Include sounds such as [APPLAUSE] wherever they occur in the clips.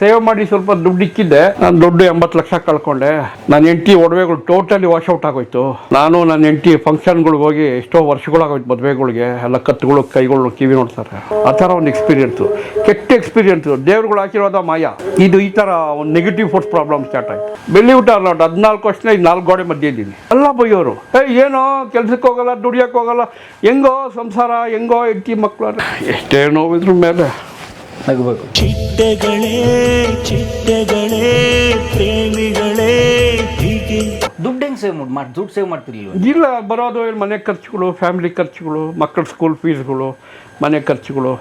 Save ಮಾಡಿ ಸ್ವಲ್ಪ ದುಡ್ಡು ಇಕ್ಕಿದ್ದೆ. ನಾನು ದುಡ್ಡು ಎಂಬತ್ತು ಲಕ್ಷ ಕಳ್ಕೊಂಡೆ. ನನ್ನ ಹೆಂಡತಿ ಒಡವೆಗಳು ಟೋಟಲಿ ವಾಶ್ ಔಟ್ ಆಗೋಯ್ತು. ನಾನು ನನ್ನ ಹೆಂಡತಿ ಫಂಕ್ಷನ್ಗಳಿಗೆ ಹೋಗಿ ಎಷ್ಟೋ ವರ್ಷಗಳಾಗೋಯ್ತು ಮದುವೆಗಳಿಗೆ. ಎಲ್ಲ ಕತ್ತುಗಳು, ಕೈಗಳು, ಕಿವಿ ನೋಡ್ತಾರೆ ಆ ಥರ ಒಂದು ಎಕ್ಸ್ಪೀರಿಯನ್ಸು ಕೆಟ್ಟ ಎಕ್ಸ್ಪೀರಿಯನ್ಸು ದೇವ್ರುಗಳು ಹಾಕಿರೋದ ಮಾಯ. ಇದು ಈ ಥರ ಒಂದು ನೆಗೆಟಿವ್ ಫೋರ್ಸ್ ಪ್ರಾಬ್ಲಮ್ ಸ್ಟಾರ್ಟ್ ಆಯ್ತು. ಬೆಲ್ಲಿ ಊಟ ಹದಿನಾಲ್ಕು ವರ್ಷ ಈಗ ನಾಲ್ಕು ಗೋಡೆ ಮಧ್ಯೆ ಇದ್ದೀನಿ. ಎಲ್ಲ ಬೈಯೋರು. ಏ, ಏನೋ ಕೆಲ್ಸಕ್ಕೆ ಹೋಗಲ್ಲ, ದುಡಿಯಕ್ಕೆ ಹೋಗಲ್ಲ. ಹೆಂಗೋ ಸಂಸಾರ, ಹೆಂಗೋ ಹೆಂಡತಿ ಮಕ್ಕಳು ಎಷ್ಟೇ ನೋವಿದ್ರ ಮೇಲೆ ನಗಬೇಕು. ಚಿಟ್ಟೆಗಳೇ ಚಿಟ್ಟೆಗಳೇ ಪ್ರೇಮಿಗಳೇ ಹೀಗೆ. ದುಡ್ಡು ಹೆಂಗ್ ಸೇವ್ ಮಾಡಿ ದುಡ್ಡು ಸೇವ್ ಮಾಡ್ತಿರ್ಲಿಲ್ಲ ಇಲ್ಲ ಬರೋದು ಇಲ್ಲಿ ಮನೆ ಖರ್ಚುಗಳು ಫ್ಯಾಮಿಲಿ ಖರ್ಚುಗಳು ಮಕ್ಕಳ ಸ್ಕೂಲ್ ಫೀಸ್ಗಳು ಮನೆ ಖರ್ಚುಗಳು.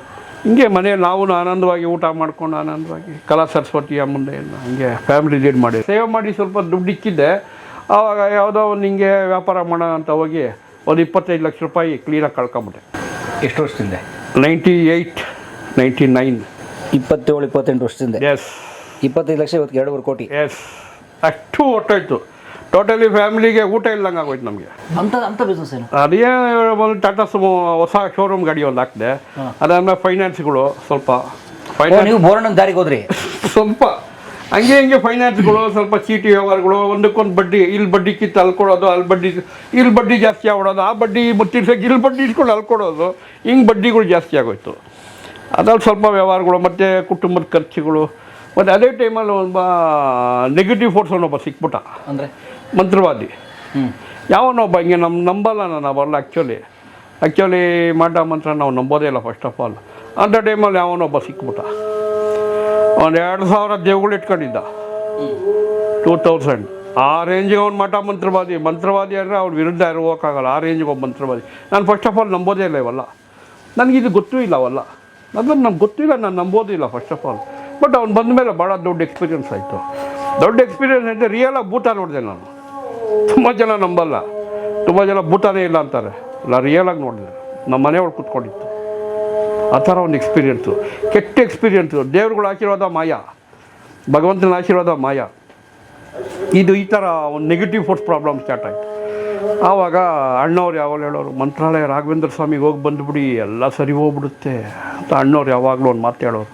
ಹಿಂಗೆ ಮನೆ ನಾವು ಆನಂದವಾಗಿ ಊಟ ಮಾಡ್ಕೊಂಡು ಆನಂದವಾಗಿ ಕಲಾ ಸರಸ್ವತಿ ಮುಂದೆ ಎಲ್ಲ ಹಂಗೆ ಫ್ಯಾಮಿಲಿ ಲೀಡ್ ಮಾಡಿ. ಸೇವ್ ಮಾಡಿ ಸ್ವಲ್ಪ ದುಡ್ಡು ಇಕ್ಕಿದ್ದೆ. ಆವಾಗ ಯಾವುದೋ ಒಂದು ಹಿಂಗೆ ವ್ಯಾಪಾರ ಮಾಡೋಣ ಅಂತ ಹೋಗಿ ಒಂದು ಇಪ್ಪತ್ತೈದು ಲಕ್ಷ ರೂಪಾಯಿ ಕ್ಲೀನಾಗಿ ಕಳ್ಕೊಂಬಿಟ್ಟೆ. ಎಷ್ಟು ವರ್ಷದಿಂದ? Ninety eight ninety nine. ಇಪ್ಪತ್ತೇಳು ಇಪ್ಪತ್ತೆಂಟು ವರ್ಷದಿಂದ. ಎಸ್ ಇಪ್ಪತ್ತೈದು ಲಕ್ಷ ಇವತ್ತು ಎರಡೂವರೆ ಕೋಟಿ. ಎಸ್ ಅಷ್ಟು ಹೊಟ್ಟೋಯ್ತು ಟೋಟಲಿ ಫ್ಯಾಮಿಲಿಗೆ ಊಟ ಇಲ್ಲಂಗೆ ಆಗೋಯ್ತು ನಮಗೆ. ಅಂತ ಅಂತ ಬಿಸ್ನೆಸ್ ಏನು? ಅದೇ ಒಂದು ಟಾಟಾ ಸುಮೋ ಹೊಸ ಶೋರೂಮ್ ಗಾಡಿ ಒಂದು ಹಾಕಿದೆ. ಅದಾದ್ಮೇಲೆ ಫೈನಾನ್ಸ್ಗಳು ಸ್ವಲ್ಪ ಫೈನಾನ್ಸ್ ನೀವು ಬೋರ್ಣ ದಾರಿಗೆ ಹೋದ್ರಿ? [LAUGHS] ಸ್ವಲ್ಪ. ಹಂಗೆ ಹಂಗೆ ಫೈನಾನ್ಸ್ಗಳು ಸ್ವಲ್ಪ ಚೀಟಿ ವ್ಯವಹಾರಗಳು ಒಂದಕ್ಕೊಂದು ಬಡ್ಡಿ ಇಲ್ಲಿ ಬಡ್ಡಿ ಕಿತ್ತು ಅಲ್ಕೊಡೋದು ಅಲ್ಲಿ ಬಡ್ಡಿ ಇಲ್ಲಿ ಬಡ್ಡಿ ಜಾಸ್ತಿ ಆಗ್ಬಿಡೋದು ಆ ಬಡ್ಡಿ ಮುತ್ತಿರ್ಸಕ್ಕೆ ಇಲ್ಲಿ ಬಡ್ಡಿ ಇಟ್ಕೊಂಡು ಅಲ್ಕೊಡೋದು ಹಿಂಗೆ ಬಡ್ಡಿಗಳು ಜಾಸ್ತಿ ಆಗೋಯ್ತು. ಅದ್ರಲ್ಲಿ ಸ್ವಲ್ಪ ವ್ಯವಹಾರಗಳು ಮತ್ತು ಕುಟುಂಬದ ಖರ್ಚುಗಳು ಮತ್ತು ಅದೇ ಟೈಮಲ್ಲಿ ಒಬ್ಬ ನೆಗೆಟಿವ್ ಫೋರ್ಸ್ ಒಬ್ಬ ಸಿಕ್ಬಿಟ್ಟ. ಅಂದರೆ? ಮಂತ್ರವಾದಿ. ಯಾವನೊಬ್ಬ ಹಿಂಗೆ ನಮ್ಮ ನಂಬಲ್ಲ ನಾನು ಅವಲ್ಲ ಆ್ಯಕ್ಚುಲಿ ಆ್ಯಕ್ಚುಲಿ ಮಾಟ ಮಂತ್ರ ನಾವು ನಂಬೋದೇ ಇಲ್ಲ ಫಸ್ಟ್ ಆಫ್ ಆಲ್ ಅಂಥ ಟೈಮಲ್ಲಿ ಯಾವನೊಬ್ಬ ಸಿಕ್ಬಿಟ್ಟ. ಒಂದು ಎರಡು ಸಾವಿರ ದೇವ್ಗಳು ಇಟ್ಕೊಂಡಿದ್ದ. ಟೂ ತೌಸಂಡ್ ಆ ರೇಂಜಿಗೆ ಅವ್ನು ಮಠ ಮಂತ್ರವಾದಿ. ಮಂತ್ರವಾದಿ ಆದರೆ ಅವ್ರ ವಿರುದ್ಧ ಯಾರು ಹೋಗೋಕ್ಕಾಗಲ್ಲ. ಆ ರೇಂಜಿಗೆ ಒಬ್ಬ ಮಂತ್ರವಾದಿ. ನಾನು ಫಸ್ಟ್ ಆಫ್ ಆಲ್ ನಂಬೋದೇ ಇಲ್ಲ ಇವಲ್ಲ. ನನಗಿದು ಗೊತ್ತೂ ಇಲ್ಲ ಅವಲ್ಲ. ಅದನ್ನು ನಮ್ಗೆ ಗೊತ್ತಿಲ್ಲ, ನಾನು ನಂಬೋದಿಲ್ಲ ಫಸ್ಟ್ ಆಫ್ ಆಲ್ ಬಟ್ ಅವ್ನು ಬಂದ ಮೇಲೆ ಭಾಳ ದೊಡ್ಡ ಎಕ್ಸ್ಪೀರಿಯನ್ಸ್ ಆಯಿತು. ದೊಡ್ಡ ಎಕ್ಸ್ಪೀರಿಯನ್ಸ್ ಐತೆ ರಿಯಲಾಗಿ ಭೂತ ನೋಡಿದೆ ನಾನು. ತುಂಬ ಜನ ನಂಬಲ್ಲ. ತುಂಬ ಜನ ಭೂತಾನೇ ಇಲ್ಲ ಅಂತಾರೆ. ನಾನು ರಿಯಲಾಗಿ ನೋಡಿದೆ. ನಮ್ಮ ಮನೆಯೊಳಗೆ ಕೂತ್ಕೊಂಡಿತ್ತು. ಆ ಥರ ಒಂದು ಎಕ್ಸ್ಪೀರಿಯನ್ಸು ಕೆಟ್ಟ ಎಕ್ಸ್ಪೀರಿಯನ್ಸು ದೇವ್ರುಗಳ ಆಶೀರ್ವಾದ ಮಾಯ. ಭಗವಂತನ ಆಶೀರ್ವಾದ ಮಾಯ. ಇದು ಈ ಥರ ಒಂದು ನೆಗೆಟಿವ್ ಫೋರ್ಸ್ ಪ್ರಾಬ್ಲಮ್ ಸ್ಟಾರ್ಟ್ ಆಯಿತು. ಆವಾಗ ಅಣ್ಣವ್ರು ಯಾವಾಗಲೂ ಹೇಳೋರು, ಮಂತ್ರಾಲಯ ರಾಘವೇಂದ್ರ ಸ್ವಾಮಿಗೆ ಹೋಗಿ ಬಂದುಬಿಡಿ, ಎಲ್ಲ ಸರಿ ಹೋಗ್ಬಿಡುತ್ತೆ. ಅಂತ ಅಣ್ಣವ್ರು ಯಾವಾಗಲೂ ಒಂದು ಮಾತು ಹೇಳೋರು.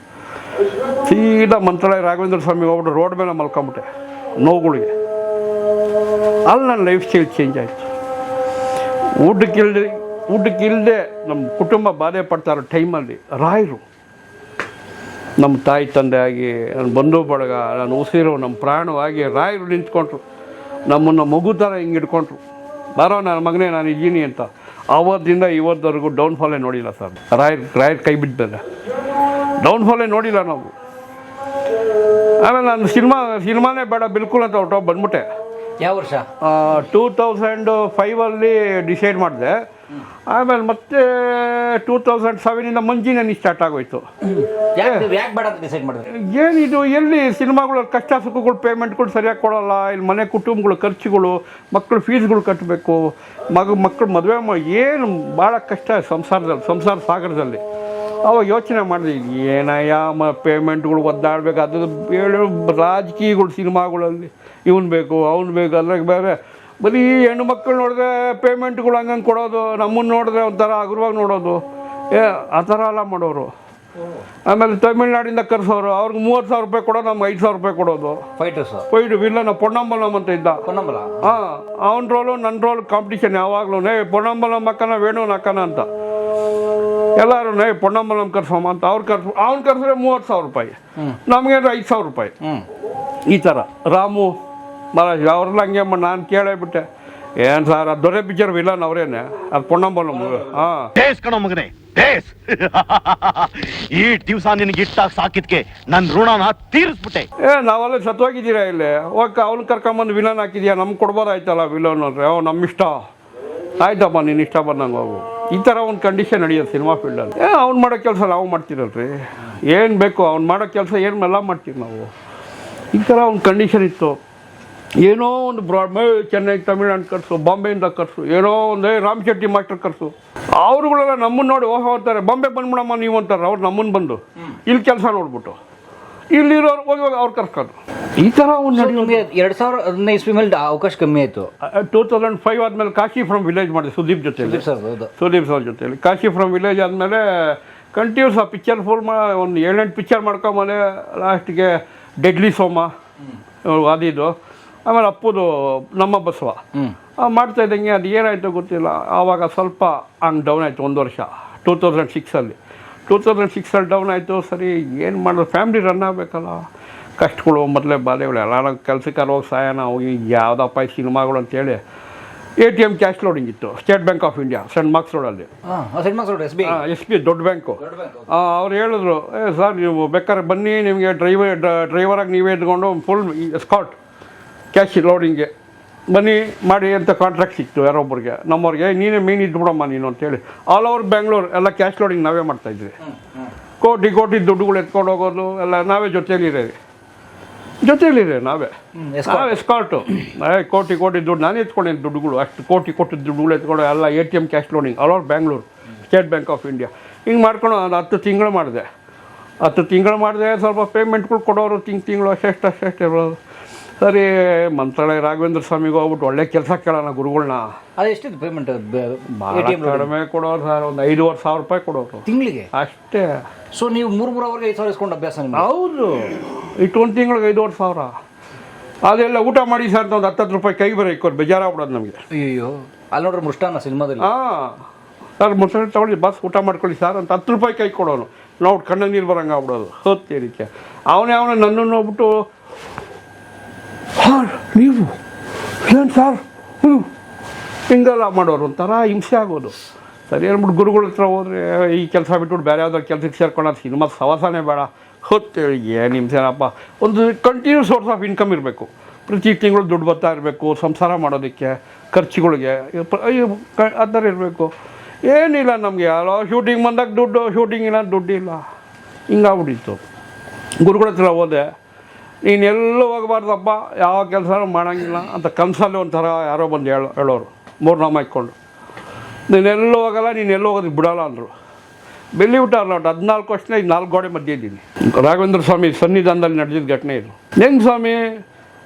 ಸೀದಾ ಮಂತ್ರಾಲಯ ರಾಘವೇಂದ್ರ ಸ್ವಾಮಿ ಹೋಗ್ಬಿಟ್ಟು ರೋಡ್ ಮೇಲೆ ಮಲ್ಕೊಂಬಿಟ್ಟೆ, ನೋವುಗಳಿಗೆ. ಅಲ್ಲಿ ನನ್ನ ಲೈಫ್ ಸ್ಟೈಲ್ ಚೇಂಜ್ ಆಯಿತು. ಊಟಕ್ಕಿಲ್ದೆ ಊಟಕ್ಕಿಲ್ಲದೆ ನಮ್ಮ ಕುಟುಂಬ ಬಾಧೆ ಪಡ್ತಾ ಇರೋ ಟೈಮಲ್ಲಿ ರಾಯರು ನಮ್ಮ ತಾಯಿ ತಂದೆ ಆಗಿ, ನನ್ನ ಬಂಧು ಬಳಗ ನಾನು ಉಸಿರು, ನಮ್ಮ ಪ್ರಾಣವಾಗಿ ರಾಯರು ನಿಂತ್ಕೊಂಡ್ರು. ನಮ್ಮನ್ನು ಮಗು ಥರ ಹಿಂಗೆ ಹಿಡ್ಕೊಂಡ್ರು. ಬಾರೋ ನನ್ನ ಮಗನೇ ನಾನು ಇದ್ದೀನಿ ಅಂತ. ಅವತ್ತಿಂದ ಇವತ್ತವರೆಗೂ ಡೌನ್ಫಾಲೇ ನೋಡಿಲ್ಲ ಸರ್. ರಾಯರ್ ರಾಯರ್ ಕೈ ಬಿಟ್ಟಿದ್ದಾರೆ. ಡೌನ್ಫಾಲೇ ನೋಡಿಲ್ಲ ನಾವು. ಆಮೇಲೆ ನಾನು ಸಿನಿಮಾ ಸಿನಿಮಾನೇ ಬೇಡ ಬಿಲ್ಕುಲ್ ಅಂತ ಹೊಟ್ಟೋಗಿ ಬಂದ್ಬಿಟ್ಟೆ. ಯಾವ ವರ್ಷ? ಟೂ ತೌಸಂಡ್ ಫೈವಲ್ಲಿ ಡಿಸೈಡ್ ಮಾಡಿದೆ. ಆಮೇಲೆ ಮತ್ತೆ ಟೂ ತೌಸಂಡ್ ಸೆವೆನಿಂದ ಮಂಜಿನೇ ಸ್ಟಾರ್ಟ್ ಆಗೋಯ್ತು. ಯಾಕೆ ನೀವು ಯಾಕೆ ಬೇಡ ಡಿಸೈಡ್ ಮಾಡಿದ್ರಿ? ಏನಿದು ಎಲ್ಲಿ ಸಿನಿಮಾಗಳು ಕಷ್ಟ ಸುಖಗಳು ಪೇಮೆಂಟ್ಗಳು ಸರಿಯಾಗಿ ಕೊಡೋಲ್ಲ ಇಲ್ಲಿ ಮನೆ ಕುಟುಂಬಗಳು ಖರ್ಚುಗಳು ಮಕ್ಕಳು ಫೀಸ್ಗಳು ಕಟ್ಟಬೇಕು ಮಗ ಮಕ್ಕಳು ಮದುವೆ ಏನು ಭಾಳ ಕಷ್ಟ ಸಂಸಾರದಲ್ಲಿ ಸಂಸಾರ ಸಾಗರದಲ್ಲಿ. ಅವಾಗ ಯೋಚನೆ ಮಾಡಿದೆ ಏನಯ್ಯ ಮ ಪೇಮೆಂಟ್ಗಳು ಒದ್ದಾಡ್ಬೇಕು ಅದು ಹೇಳು ರಾಜಕೀಯಗಳು ಸಿನಿಮಾಗಳಲ್ಲಿ ಇವನು ಬೇಕು ಅವ್ನು ಬೇಕು ಅದ್ರಾಗ ಬೇರೆ ಬರೀ ಹೆಣ್ಣು ಮಕ್ಕಳು ನೋಡಿದ್ರೆ ಪೇಮೆಂಟ್ಗಳು ಹಂಗಂಗೆ ಕೊಡೋದು ನಮ್ಮನ್ನು ನೋಡಿದ್ರೆ ಒಂಥರ ಹಗುರವಾಗಿ ನೋಡೋದು. ಏ ಆ ಥರ ಎಲ್ಲ ಮಾಡೋರು. ಆಮೇಲೆ ತಮಿಳ್ನಾಡಿಂದ ಕರೆಸೋರು ಅವ್ರಿಗೆ ಮೂವತ್ತು ಸಾವಿರ ರೂಪಾಯಿ ಕೊಡೋದು ನಮ್ಗೆ ಐದು ಸಾವಿರ ರೂಪಾಯಿ ಕೊಡೋದು. ಫೈಟರ್ಸ್ ಫೈಟ್ ವಿಲ್ಲನ ಪೊನ್ನಂಬಲಂ ಅಂತ ಇದ್ದ. ಪೊನ್ನಂಬಲ. ಹಾಂ ಅವನ ರೋಲು ನನ್ನ ರೋಲ್ ಕಾಂಪಿಟೇಷನ್ ಯಾವಾಗಲೂ ನೇ ಪೊನ್ನಂಬಲಂ ಅಕ್ಕನ ವೇಣುವನ ಅಕ್ಕನ ಅಂತ. ಎಲ್ಲರೂ ನೇ ಪೊನ್ನಂಬಲಂ ಕರ್ಸೋಮ ಅಂತ. ಅವ್ರು ಕರ್ಸ ಅವ್ನು ಕರೆಸಿದ್ರೆ ಮೂವತ್ತು ಸಾವಿರ ರೂಪಾಯಿ. ನಮಗೇನು ಐದು ಸಾವಿರ ರೂಪಾಯಿ. ಈ ಥರ. ರಾಮು ಮಹಾರಾಜ್ ಅವ್ರನ್ನ ಹಂಗೆ ನಾನು ಕೇಳೇ ಬಿಟ್ಟೆ. ಏನು ಸರ್ ಅದು ದೊರೆ ಪಿಕ್ಚರ್ ವಿಲನ್ ಅವರೇನೆ. ಅದು ಪೊನ್ನಂಬಲಂ ಹಾಂ. ಕಣೋ ಮಗನೇ ಟೇಸ್ ಈ ದಿವಸ ನಿನಗೆ ಇಟ್ಟಾಗ ಸಾಕಿದ್ಕೆ ನನ್ನ ಋಣನ ತೀರಿಸ್ಬಿಟ್ಟೆ. ಏ ನಾವೆಲ್ಲ ಸತ್ವಾಗಿದ್ದೀರಾ ಇಲ್ಲಿ? ಓಕೆ ಅವ್ನ ಕರ್ಕೊಂಬಂದು ವಿಲನ್ ಹಾಕಿದ್ಯಾ? ನಮ್ಗೆ ಕೊಡ್ಬೋದಾಯ್ತಲ್ಲ ವಿಲನ್ ಅಂದ್ರೆ. ಅವ್ ನಮ್ಮ ಇಷ್ಟ ಆಯ್ತಪ್ಪ ನೀನು ಇಷ್ಟ ಬಂದಂಗೆ ಹೋಗು. ಈ ಥರ ಒಂದು ಕಂಡೀಷನ್ ನಡೆಯೋದು ಸಿನಿಮಾ ಫೀಲ್ಡಲ್ಲಿ ಏ ಅವ್ನು ಮಾಡೋ ಕೆಲಸ ನಾವು ಮಾಡ್ತೀರಲ್ರಿ. ಏನು ಬೇಕು ಅವ್ನು ಮಾಡೋ ಕೆಲಸ ಏನು ಎಲ್ಲ ಮಾಡ್ತೀವಿ ನಾವು. ಈ ಥರ ಒಂದು ಕಂಡೀಷನ್ ಇತ್ತು. ಏನೋ ಒಂದು ಬ್ರಾಡ್ ಚೆನ್ನೈ ತಮಿಳ್ನಾಡು ಕರ್ಸು ಬಾಂಬೆಯಿಂದ ಕರ್ಸು ಏನೋ ಒಂದು ರಾಮ್ ಶೆಟ್ಟಿ ಮಾಸ್ಟರ್ ಕರ್ಸು. ಅವ್ರುಗಳೆಲ್ಲ ನಮ್ಮನ್ನು ನೋಡಿ ಓಹೋ ಅಂತಾರೆ ಬಾಂಬೆ ಬಂದ್ಬಿಡಮ್ಮ ನೀವು ಅಂತಾರೆ ಅವ್ರು ನಮ್ಮನ್ನು ಬಂದು. ಇಲ್ಲಿ ಕೆಲಸ ನೋಡ್ಬಿಟ್ಟು. ಇಲ್ಲಿರೋರು ಹೋಗಿ ಹೋಗಿ ಅವ್ರು ಕರ್ಸ್ಕೊಂಡು. ಈ ಥರ ಒಂದು ನಿಮಗೆ ಎರಡು ಸಾವಿರ ಹದಿನೈದು ಇಸ್ವಿ ಮೇಲೆ ಅವಕಾಶ ಕಮ್ಮಿ ಆಯಿತು. ಟೂ ತೌಸಂಡ್ ಫೈವ್ ಆದಮೇಲೆ ಕಾಶಿ ಫ್ರಮ್ ವಿಲೇಜ್ ಮಾಡಿದೆ ಸುದೀಪ್ ಜೊತೆ ಸುದೀಪ್ ಸರ್ ಹೌದು. ಸುದೀಪ್ ಸರ್ ಜೊತೆಲಿ. ಕಾಶಿ ಫ್ರಮ್ ವಿಲೇಜ್ ಆದಮೇಲೆ ಕಂಟಿನ್ಯೂಸ್ ಆ ಪಿಕ್ಚರ್ ಫುಲ್ ಮಾ ಒಂದು ಏಳೆಂಟು ಪಿಕ್ಚರ್ ಮಾಡ್ಕೊಂಬಲೆ ಲಾಸ್ಟಿಗೆ ಡೆಡ್ಲಿ ಸೋಮ ಅದಿದ್ದು ಆಮೇಲೆ ಅಪ್ಪದು ನಮ್ಮ ಬಸವ. ಮಾಡ್ತಾ ಇದ್ದಂಗೆ ಅದು ಏನಾಯಿತು ಗೊತ್ತಿಲ್ಲ. ಆವಾಗ ಸ್ವಲ್ಪ ಹಂಗೆ ಡೌನ್ ಆಯಿತು ಒಂದು ವರ್ಷ. ಟೂ ತೌಸಂಡ್ ಸಿಕ್ಸಲ್ಲಿ ಟೂ ತೌಸಂಡ್ ಸಿಕ್ಸಲ್ಲಿ ಡೌನ್ ಆಯಿತು ಸರಿ ಏನು ಮಾಡೋದು ಫ್ಯಾಮ್ಲಿ ರನ್ ಆಗಬೇಕಲ್ಲ. ಕಷ್ಟಗಳು ಮೊದಲೇ ಬಾಧೆಗಳು ಎಲ್ಲ ಕೆಲಸಕ್ಕೆ ಹೋಗಿ ಸಹಾಯನ ಹೋಗಿ ಯಾವುದಪ್ಪ ಈ ಸಿನಿಮಾಗಳು ಅಂತೇಳಿ A T M cash loading ಇತ್ತು. State Bank of India Saint Marks ರೋಡಲ್ಲಿ ಎಸ್ ಬಿ ಎಸ್ ಪಿ ದೊಡ್ಡ ಬ್ಯಾಂಕು ಅವ್ರು ಹೇಳಿದ್ರು ಏ ಸರ್ ನೀವು ಬೇಕಾದ್ರೆ ಬನ್ನಿ ನಿಮಗೆ ಡ್ರೈವರ್ ಡ್ರೈವರಾಗಿ ನೀವೇ ಇದ್ಕೊಂಡು ಫುಲ್ ಸ್ಕಾಟ್ ಕ್ಯಾಶ್ ಲೋಡಿಂಗೆ ಬನ್ನಿ ಮಾಡಿ ಅಂತ ಕಾಂಟ್ರಾಕ್ಟ್ ಸಿಕ್ತು ಯಾರೊಬ್ಬರಿಗೆ ನಮ್ಮವ್ರಿಗೆ ನೀನೇ ಮೇನ್ ಇದ್ಬಿಡಮ್ಮ ನೀನು ಅಂತೇಳಿ ಆಲ್ ಓವರ್ ಬ್ಯಾಂಗ್ಳೂರ್ ಎಲ್ಲ ಕ್ಯಾಶ್ ಲೋಡಿಂಗ್ ನಾವೇ ಮಾಡ್ತಾಯಿದ್ವಿ ಕೋಟಿ ಕೋಟಿ ದುಡ್ಡುಗಳು ಎತ್ಕೊಂಡು ಹೋಗೋದು ಎಲ್ಲ ನಾವೇ ಜೊತೆಯಲ್ಲಿರೋದು ಜೊತೆಯಲ್ಲಿರಿ ನಾವೇ ನಾವು ಎಸ್ಕಾರ್ಟು ಏ ಕೋಟಿ ಕೋಟಿ ದುಡ್ಡು ನಾನು ಎತ್ಕೊಂಡೇನು ದುಡ್ಡುಗಳು ಅಷ್ಟು ಕೋಟಿ ಕೋಟಿ ದುಡ್ಡುಗಳು ಎತ್ಕೊಂಡು ಎಲ್ಲ A T M cash loading all over Bengaluru State Bank of India ಹಿಂಗೆ ಮಾಡ್ಕೊಂಡು ಒಂದು ಹತ್ತು ತಿಂಗಳು ಮಾಡಿದೆ ಹತ್ತು ತಿಂಗಳು ಮಾಡಿದೆ ಸ್ವಲ್ಪ ಪೇಮೆಂಟ್ಗಳು ಕೊಡೋರು ತಿಂಗ್ ತಿಂಗಳು ಅಷ್ಟೆಷ್ಟು ಅಷ್ಟೆಷ್ಟು ಇರೋದು ಸರಿ ಮಂತ್ರಾಲಯ ರಾಘವೇಂದ್ರ ಸ್ವಾಮಿಗೆ ಹೋಗ್ಬಿಟ್ಟು ಒಳ್ಳೆ ಕೆಲಸ ಕೇಳೋಣ ಗುರುಗಳನ್ನ ಅದು ಎಷ್ಟಿತ್ತು ಪೇಮೆಂಟ್ ಕಡಿಮೆ ಕೊಡೋರು ಸರ್ ಒಂದು ಐದುವರೆ ಸಾವಿರ ರೂಪಾಯಿ ಕೊಡೋರು. ತಿಂಗಳಿಗೆ? ಅಷ್ಟೇ. ಸೊ ನೀವು ಮೂರು ಮೂರು ಅವರ್ಗೆ ಐದು ಸಾವಿರ ಇಸ್ಕೊಂಡು ಅಭ್ಯಾಸ ನಿಮ್ಗೆ ಹೌದು. ಇಟ್ಟು ಒಂದು ತಿಂಗಳಿಗೆ ಐದುವರೆ ಸಾವಿರ. ಅದೆಲ್ಲ ಊಟ ಮಾಡಿ ಸರ್ ಒಂದು ಹತ್ತತ್ತು ರೂಪಾಯಿ ಕೈ ಬರೋ ಇಕ್ಕೋರು ಬೇಜಾರಾಗ್ಬಿಡೋದು ನಮಗೆ. ಅಯ್ಯೋ ಅಲ್ಲಿ ನೋಡ್ರಿ ಮುಷ್ಟಾನ ಸಿನಿಮಾದಲ್ಲಿ? ಹಾಂ. ಸರ್ ಮುಷ್ಟಾನ ತಗೊಳ್ಳಿ ಬಸ್ ಊಟ ಮಾಡ್ಕೊಳ್ಳಿ ಸರ್ ಅಂತ ಹತ್ತು ರೂಪಾಯಿ ಕೈ ಕೊಡೋನು. ನಾವು ಕಣ್ಣಿಗೆ ನೀರು ಬರೋಂಗೆ ಆಗ್ಬಿಡೋದು ಹೋಗ್ತೀರಿಕೆ ಅವನೇ ಅವನೇ ನನ್ನನ್ನು ನೋಡ್ಬಿಟ್ಟು ಹಾಂ ನೀವು ಏನು ಸರ್? ಹ್ಞೂ ಹಿಂಗೆಲ್ಲ ಮಾಡೋರು ಒಂಥರ ಹಿಂಸೆ ಆಗೋದು. ಸರಿ ಅಂದ್ಬಿಟ್ಟು ಗುರುಗಳ ಹತ್ರ ಹೋದ್ರೆ ಈ ಕೆಲಸ ಬಿಟ್ಬಿಟ್ಟು ಬೇರೆ ಯಾವ್ದಾದ್ರು ಕೆಲಸಕ್ಕೆ ಸೇರ್ಕೊಳ್ಳೋದು ಸಿನಿಮಾ ಸವಾಸನೇ ಬೇಡ. ಹೊತ್ತೇಳಿ ಏನು ಹಿಂಸೆನಪ್ಪ? ಒಂದು ಕಂಟಿನ್ಯೂಸ್ ಸೋರ್ಸ್ ಆಫ್ ಇನ್ಕಮ್ ಇರಬೇಕು. ಪ್ರತಿ ತಿಂಗಳು ದುಡ್ಡು ಬರ್ತಾ ಇರಬೇಕು, ಸಂಸಾರ ಮಾಡೋದಕ್ಕೆ, ಖರ್ಚುಗಳಿಗೆ ಆ ಥರ ಇರಬೇಕು. ಏನಿಲ್ಲ ನಮಗೆ, ಯಾರೋ ಶೂಟಿಂಗ್ ಬಂದಾಗ ದುಡ್ಡು ಶೂಟಿಂಗ್ ಇಲ್ಲ, ದುಡ್ಡಿಲ್ಲ. ಹಿಂಗಾಗ್ಬಿಟ್ಟಿತ್ತು. ಗುರುಗಳ ಹತ್ರ ಹೋದೆ ನೀನು ಎಲ್ಲೂ ಹೋಗಬಾರ್ದಪ್ಪ, ಯಾವ ಕೆಲಸನೂ ಮಾಡೋಂಗಿಲ್ಲ ಅಂತ ಕನಸಲ್ಲಿ ಒಂಥರ ಯಾರೋ ಬಂದು ಹೇಳೋ ಹೇಳೋರು ಮೂರು ನಾಮ ಇಟ್ಕೊಂಡು ನೀನೆಲ್ಲೂ ಹೋಗಲ್ಲ ನೀನು ಎಲ್ಲೂ ಬಿಡೋಲ್ಲ ಅಂದರು. ಬೆಲ್ಲಿ ಊಟ ಅಲ್ಲ ಹದಿನಾಲ್ಕು ವರ್ಷ ಇದು ನಾಲ್ಕು ಗೋಡೆ ಮಧ್ಯೆ ಇದ್ದೀನಿ. ರಾಘವೇಂದ್ರ ಸ್ವಾಮಿ ಸನ್ನಿಧಾನದಲ್ಲಿ ನಡೆದಿದ್ದ ಘಟನೆ ಇದು. ಹೆಂಗೆ ಸ್ವಾಮಿ,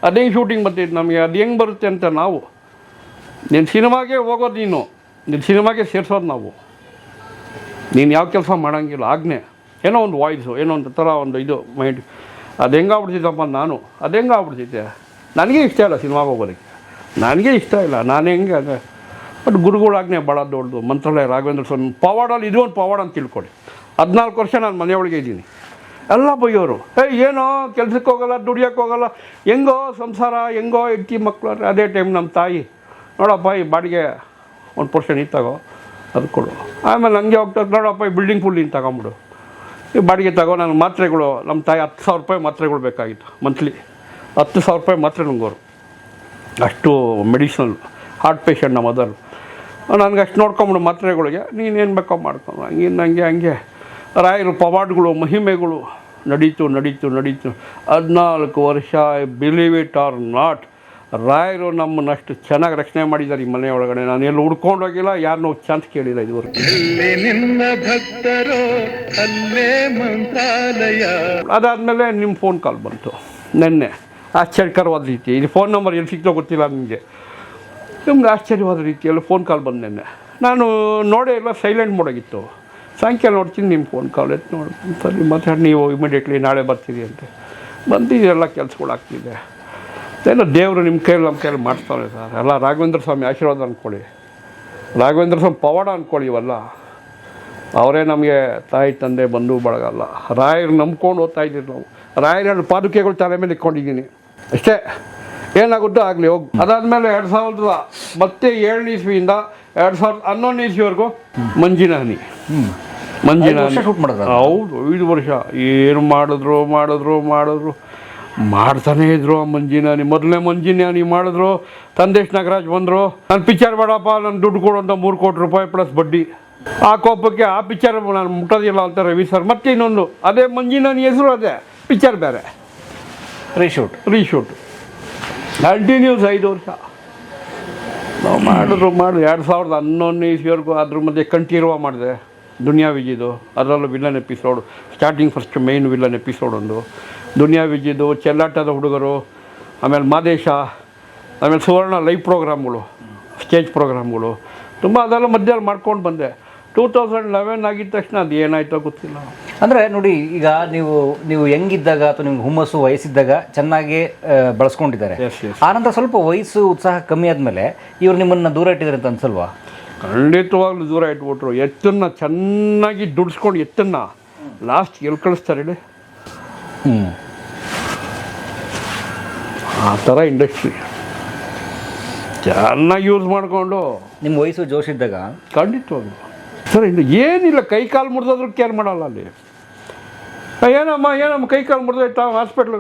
ಅದು ಶೂಟಿಂಗ್ ಬರ್ತಿದ್ದು ನಮಗೆ, ಅದು ಹೆಂಗೆ ಬರುತ್ತೆ ಅಂತ ನಾವು. ನಿನ್ನ ಸಿನಿಮಾಗೆ ಹೋಗೋದು ನೀನು ನಿನ್ನ ಸಿನಿಮಾಗೆ ಸೇರಿಸೋದು ನಾವು. ನೀನು ಯಾವ ಕೆಲಸ ಮಾಡೋಂಗಿಲ್ಲ ಆಜ್ಞೆ ಏನೋ ಒಂದು ವಾಯ್ಸು ಏನೋ ಒಂದು ಥರ ಒಂದು ಇದು ಮೈಂಡ್ ಅದು ಹೆಂಗಾಗ್ಬಿಡ್ತಿದ್ದಪ್ಪ ನಾನು. ಅದು ಹೆಂಗಾಗ್ಬಿಡ್ತಿದ್ದೆ ನನಗೆ ಇಷ್ಟ ಇಲ್ಲ ಸಿನಿಮಾಗೆ ಹೋಗೋದಕ್ಕೆ. ನನಗೆ ಇಷ್ಟ ಇಲ್ಲ. ನಾನು ಹೆಂಗೆ ಅದೇ. ಬಟ್ ಗುರುಗಳಾಗ್ನೇ ಭಾಳ ದೊಡ್ಡದು. ಮಂತ್ರಾಲಯ ರಾಘವೇಂದ್ರ ಸ್ವಾಮಿ ಪವಾಡಲ್ಲಿ ಇದು ಒಂದು ಪವಾಡ ಅಂತ ತಿಳ್ಕೊಳ್ಳಿ ಹದಿನಾಲ್ಕು ವರ್ಷ ನಾನು ಮನೆಯೊಳಗೆ ಇದ್ದೀನಿ. ಎಲ್ಲ ಬೈಯೋರು. ಏ, ಏನೋ ಕೆಲ್ಸಕ್ಕೆ ಹೋಗಲ್ಲ, ದುಡಿಯೋಕ್ಕೆ ಹೋಗಲ್ಲ. ಹೆಂಗೋ ಸಂಸಾರ, ಹೆಂಗೋ ಹೆಂಡತಿ ಮಕ್ಕಳು ಅಂದ್ರೆ ಅದೇ ಟೈಮ್ ನಮ್ಮ ತಾಯಿ. ನೋಡಪ್ಪ, ಈ ಬಾಡಿಗೆ ಒಂದು ಪರ್ಸೆಂಟ್ ಇತ್ತಾಗೋ ತಗೋ. ಅದು ಕೊಡು. ಆಮೇಲೆ ನನಗೆ ಹೋಗ್ತಾ ನೋಡಪ್ಪ, ಈ ಬಿಲ್ಡಿಂಗ್ ಫುಲ್ ನೀನು ತಗೊಂಬಿಡು. ಬಾಡಿಗೆ ತಗೋ ನನಗೆ ಮಾತ್ರೆಗಳು ನಮ್ಮ ತಾಯಿ ಹತ್ತು ಸಾವಿರ ರೂಪಾಯಿ ಮಾತ್ರೆಗಳು ಬೇಕಾಗಿತ್ತು ಮಂತ್ಲಿ ಹತ್ತು ಸಾವಿರ ರೂಪಾಯಿ ಮಾತ್ರೆ ನಂಗೋರು ಅಷ್ಟು ಮೆಡಿಸಿನಲ್ ಹಾರ್ಟ್ ಪೇಷಂಟ್ ನಮ್ಮ ಮದರ್ ನನಗೆ ಅಷ್ಟು ನೋಡ್ಕೊಂಬಿಡು ಮಾತ್ರೆಗಳಿಗೆ. ನೀನೇನು ಬೇಕೋ ಮಾಡ್ಕೊಂಡು ಹಂಗಿನ ಹಂಗೆ ಹಂಗೆ. ರಾಯರು ಪವಾಡ್ಗಳು, ಮಹಿಮೆಗಳು. ನಡೀತು ನಡೀತು ನಡೀತು. ಹದಿನಾಲ್ಕು ವರ್ಷ ಬಿಲೀವ್ ಇಟ್ ಆರ್ ನಾಟ್ ರಾಯರು ನಮ್ಮನ್ನಷ್ಟು ಚೆನ್ನಾಗಿ ರಕ್ಷಣೆ ಮಾಡಿದ್ದಾರೆ ಈ ಮನೆ ಒಳಗಡೆ. ನಾನು ಎಲ್ಲಿ ಹುಡ್ಕೊಂಡು ಹೋಗಿಲ್ಲ ಯಾರನ್ನೂ ಚಾನ್ಸ್ ಕೇಳಿಲ್ಲ ಇದುವರೆಗೆ. ನಿನ್ನ ಭಕ್ತರೋ ಅಲ್ಲೇ ಮಂತ್ರಾಲಯ. ಅದಾದಮೇಲೆ ನಿಮ್ಮ ಫೋನ್ ಕಾಲ್ ಬಂತು. ನಿನ್ನೆ. ಆಶ್ಚರ್ಯಕರವಾದ ರೀತಿ. ಇಲ್ಲಿ ಫೋನ್ ನಂಬರ್ ಎಲ್ಲಿ ಸಿಗ್ತೋ ಗೊತ್ತಿಲ್ಲ ನಿಮಗೆ. ನಿಮ್ಗೆ ಆಶ್ಚರ್ಯವಾದ ರೀತಿಯಲ್ಲಿ ಫೋನ್ ಕಾಲ್ ಬಂದು ನಿನ್ನೆ. ನಾನು ನೋಡೇ ಇಲ್ಲ ಸೈಲೆಂಟ್ ಮಾಡೋಗಿತ್ತು ಸಾಯಂಕಾಲ ನೋಡ್ತೀನಿ ನಿಮ್ಮ ಫೋನ್ ಕಾಲ್ ಎತ್ತು ನೋಡಿ. ಸರಿ ಮಾತಾಡಿ ನೀವು ಇಮಿಡಿಯೇಟ್ಲಿ ನಾಳೆ ಬರ್ತೀರಿ ಅಂತ. ಬಂದು ಇದೆಲ್ಲ ಆಗ್ತಿದೆ ಏನೋ ದೇವರು ನಿಮ್ಮ ಕೈಯಲ್ಲಿ ನಮ್ಮ ಕೈಯಲ್ಲಿ ಮಾಡ್ತಾರೆ ಸರ್. ಎಲ್ಲ ರಾಘವೇಂದ್ರ ಸ್ವಾಮಿ ಆಶೀರ್ವಾದ ಅಂದ್ಕೊಳ್ಳಿ ರಾಘವೇಂದ್ರ ಸ್ವಾಮಿ ಪವಾಡ ಅಂದ್ಕೊಳ್ಳಿ ಇವೆಲ್ಲ. ಅವರೇ ನಮಗೆ ತಾಯಿ ತಂದೆ ಬಂಧು ಬಳಗಲ್ಲ. ರಾಯರು ನಂಬ್ಕೊಂಡು ಓದ್ತಾ ಇದ್ದೀವಿ ನಾವು. ರಾಯರ ಪಾದುಕೆಗಳು ತಲೆ ಮೇಲೆ ಇಟ್ಕೊಂಡಿದ್ದೀನಿ. ಅಷ್ಟೇ. ಏನಾಗುತ್ತೋ ಆಗಲಿ ಹೋಗಿ. ಅದಾದಮೇಲೆ ಎರಡು ಸಾವಿರದ ಮತ್ತೆ ಏಳನೇ ಇಸ್ವಿಯಿಂದ ಎರಡು ಸಾವಿರದ ಹನ್ನೊಂದನೇ ಇಸ್ವಿವರೆಗೂ ಮಂಜಿನ ಹನಿ. ಮಂಜಿನ ಹೌದು ಐದು ವರ್ಷ. ಏನು ಮಾಡಿದ್ರು ಮಾಡಿದ್ರು ಮಾಡಿದ್ರು. ಮಾಡ್ತಾನೇ ಇದ್ರು ಆ ಮಂಜಿನ ಹನಿ ಮೊದಲನೇ ಮಂಜಿನಾನಿ ಮಾಡಿದ್ರು ತಂದೇಶ್ ನಾಗರಾಜ್ ಬಂದರು. ನಾನು ಪಿಕ್ಚರ್ ಬೇಡಪ್ಪ ನನ್ನ ದುಡ್ಡು ಕೊಡು ಅಂತ ಮೂರು ಕೋಟಿ ರೂಪಾಯಿ ಪ್ಲಸ್ ಬಡ್ಡಿ. ಆ ಕೋಪಕ್ಕೆ ಆ ಪಿಕ್ಚರ್ ನಾನು ಮುಟ್ಟೋದಿಲ್ಲ ಅಂತ ರವಿ ಸರ್ ಮತ್ತೆ ಇನ್ನೊಂದು ಅದೇ ಮಂಜಿನ ಹನಿ ಹೆಸರು ಅದೇ ಪಿಕ್ಚರ್ ಬೇರೆ. ರೀಶೂಟ್ ರೀಶೂಟ್ ಕಂಟಿನ್ಯೂಸ್ ಐದು ವರ್ಷ. ನಾವು ಮಾಡಿದ್ರು ಮಾಡಿದ್ರು. ಎರಡು ಸಾವಿರದ ಹನ್ನೊಂದನೇ ಇಸ್ವಿವರೆಗೂ ಅದ್ರ ಮಧ್ಯೆ ಕಂಠೀರುವ ಮಾಡಿದೆ. ದುನಿಯಾ ವಿಜಿದು ಅದರಲ್ಲೂ villain episode starting first main villain episode ಒಂದು. ದುನಿಯಾ ವಿಜಿದು ಚೆಲ್ಲಾಟದ ಹುಡುಗರು ಆಮೇಲೆ ಮಾದೇಶ ಆಮೇಲೆ ಸುವರ್ಣ ಲೈವ್ ಪ್ರೋಗ್ರಾಮ್ಗಳು ಸ್ಟೇಜ್ ಪ್ರೋಗ್ರಾಮ್ಗಳು ತುಂಬ ಅದೆಲ್ಲ ಮಧ್ಯದಲ್ಲಿ ಮಾಡ್ಕೊಂಡು ಬಂದೆ. ಟೂ ತೌಸಂಡ್ ಲೆವೆನ್ ಆಗಿದ್ದ ತಕ್ಷಣ ಅದು ಏನಾಯ್ತೋ ಗೊತ್ತಿಲ್ಲ. ಅಂದರೆ ನೋಡಿ ಈಗ ನೀವು ನೀವು ಹೆಂಗಿದ್ದಾಗ ಅಥವಾ ನಿಮ್ಗೆ ಹುಮ್ಮಸ್ಸು ವಯಸ್ಸಿದ್ದಾಗ ಚೆನ್ನಾಗಿ ಬಳಸ್ಕೊಂಡಿದ್ದಾರೆ. ಆನಂತರ ಸ್ವಲ್ಪ ವಯಸ್ಸು ಉತ್ಸಾಹ ಕಮ್ಮಿ ಆದಮೇಲೆ ಇವ್ರು ನಿಮ್ಮನ್ನು ದೂರ ಇಟ್ಟಿದ್ದಾರೆ ಅಂತ ಅನ್ಸಲ್ವಾ? ಖಂಡಿತವಾಗ್ಲೂ ದೂರ ಇಟ್ಬಿಟ್ರು. ಎತ್ತನ್ನು ಚೆನ್ನಾಗಿ ದುಡಿಸ್ಕೊಂಡು ಎತ್ತನ್ನು ಲಾಸ್ಟ್ ಎಲ್ಲಿ ಕಳಿಸ್ತಾರೆ ಹೇಳಿ? ಆ ಥರ ಇಂಡಸ್ಟ್ರಿ ಚೆನ್ನಾಗಿ ಯೂಸ್ ಮಾಡಿಕೊಂಡು. ನಿಮ್ಮ ವಯಸ್ಸು ಜೋಶ್ ಇದ್ದಾಗ? ಖಂಡಿತವಾಗ್ಲು. ಸರ್ ಇನ್ನು ಏನಿಲ್ಲ ಕೈ ಕಾಲು ಮುರಿದಾದ್ರೂ ಕೇರ್ ಮಾಡಲ್ಲ ಅಲ್ಲಿ. ಏನಮ್ಮ ಏನಮ್ಮ ಕೈ ಕಾಲು ಮುರಿದೋಯ್ತಾ ಹಾಸ್ಪಿಟ್ಲ್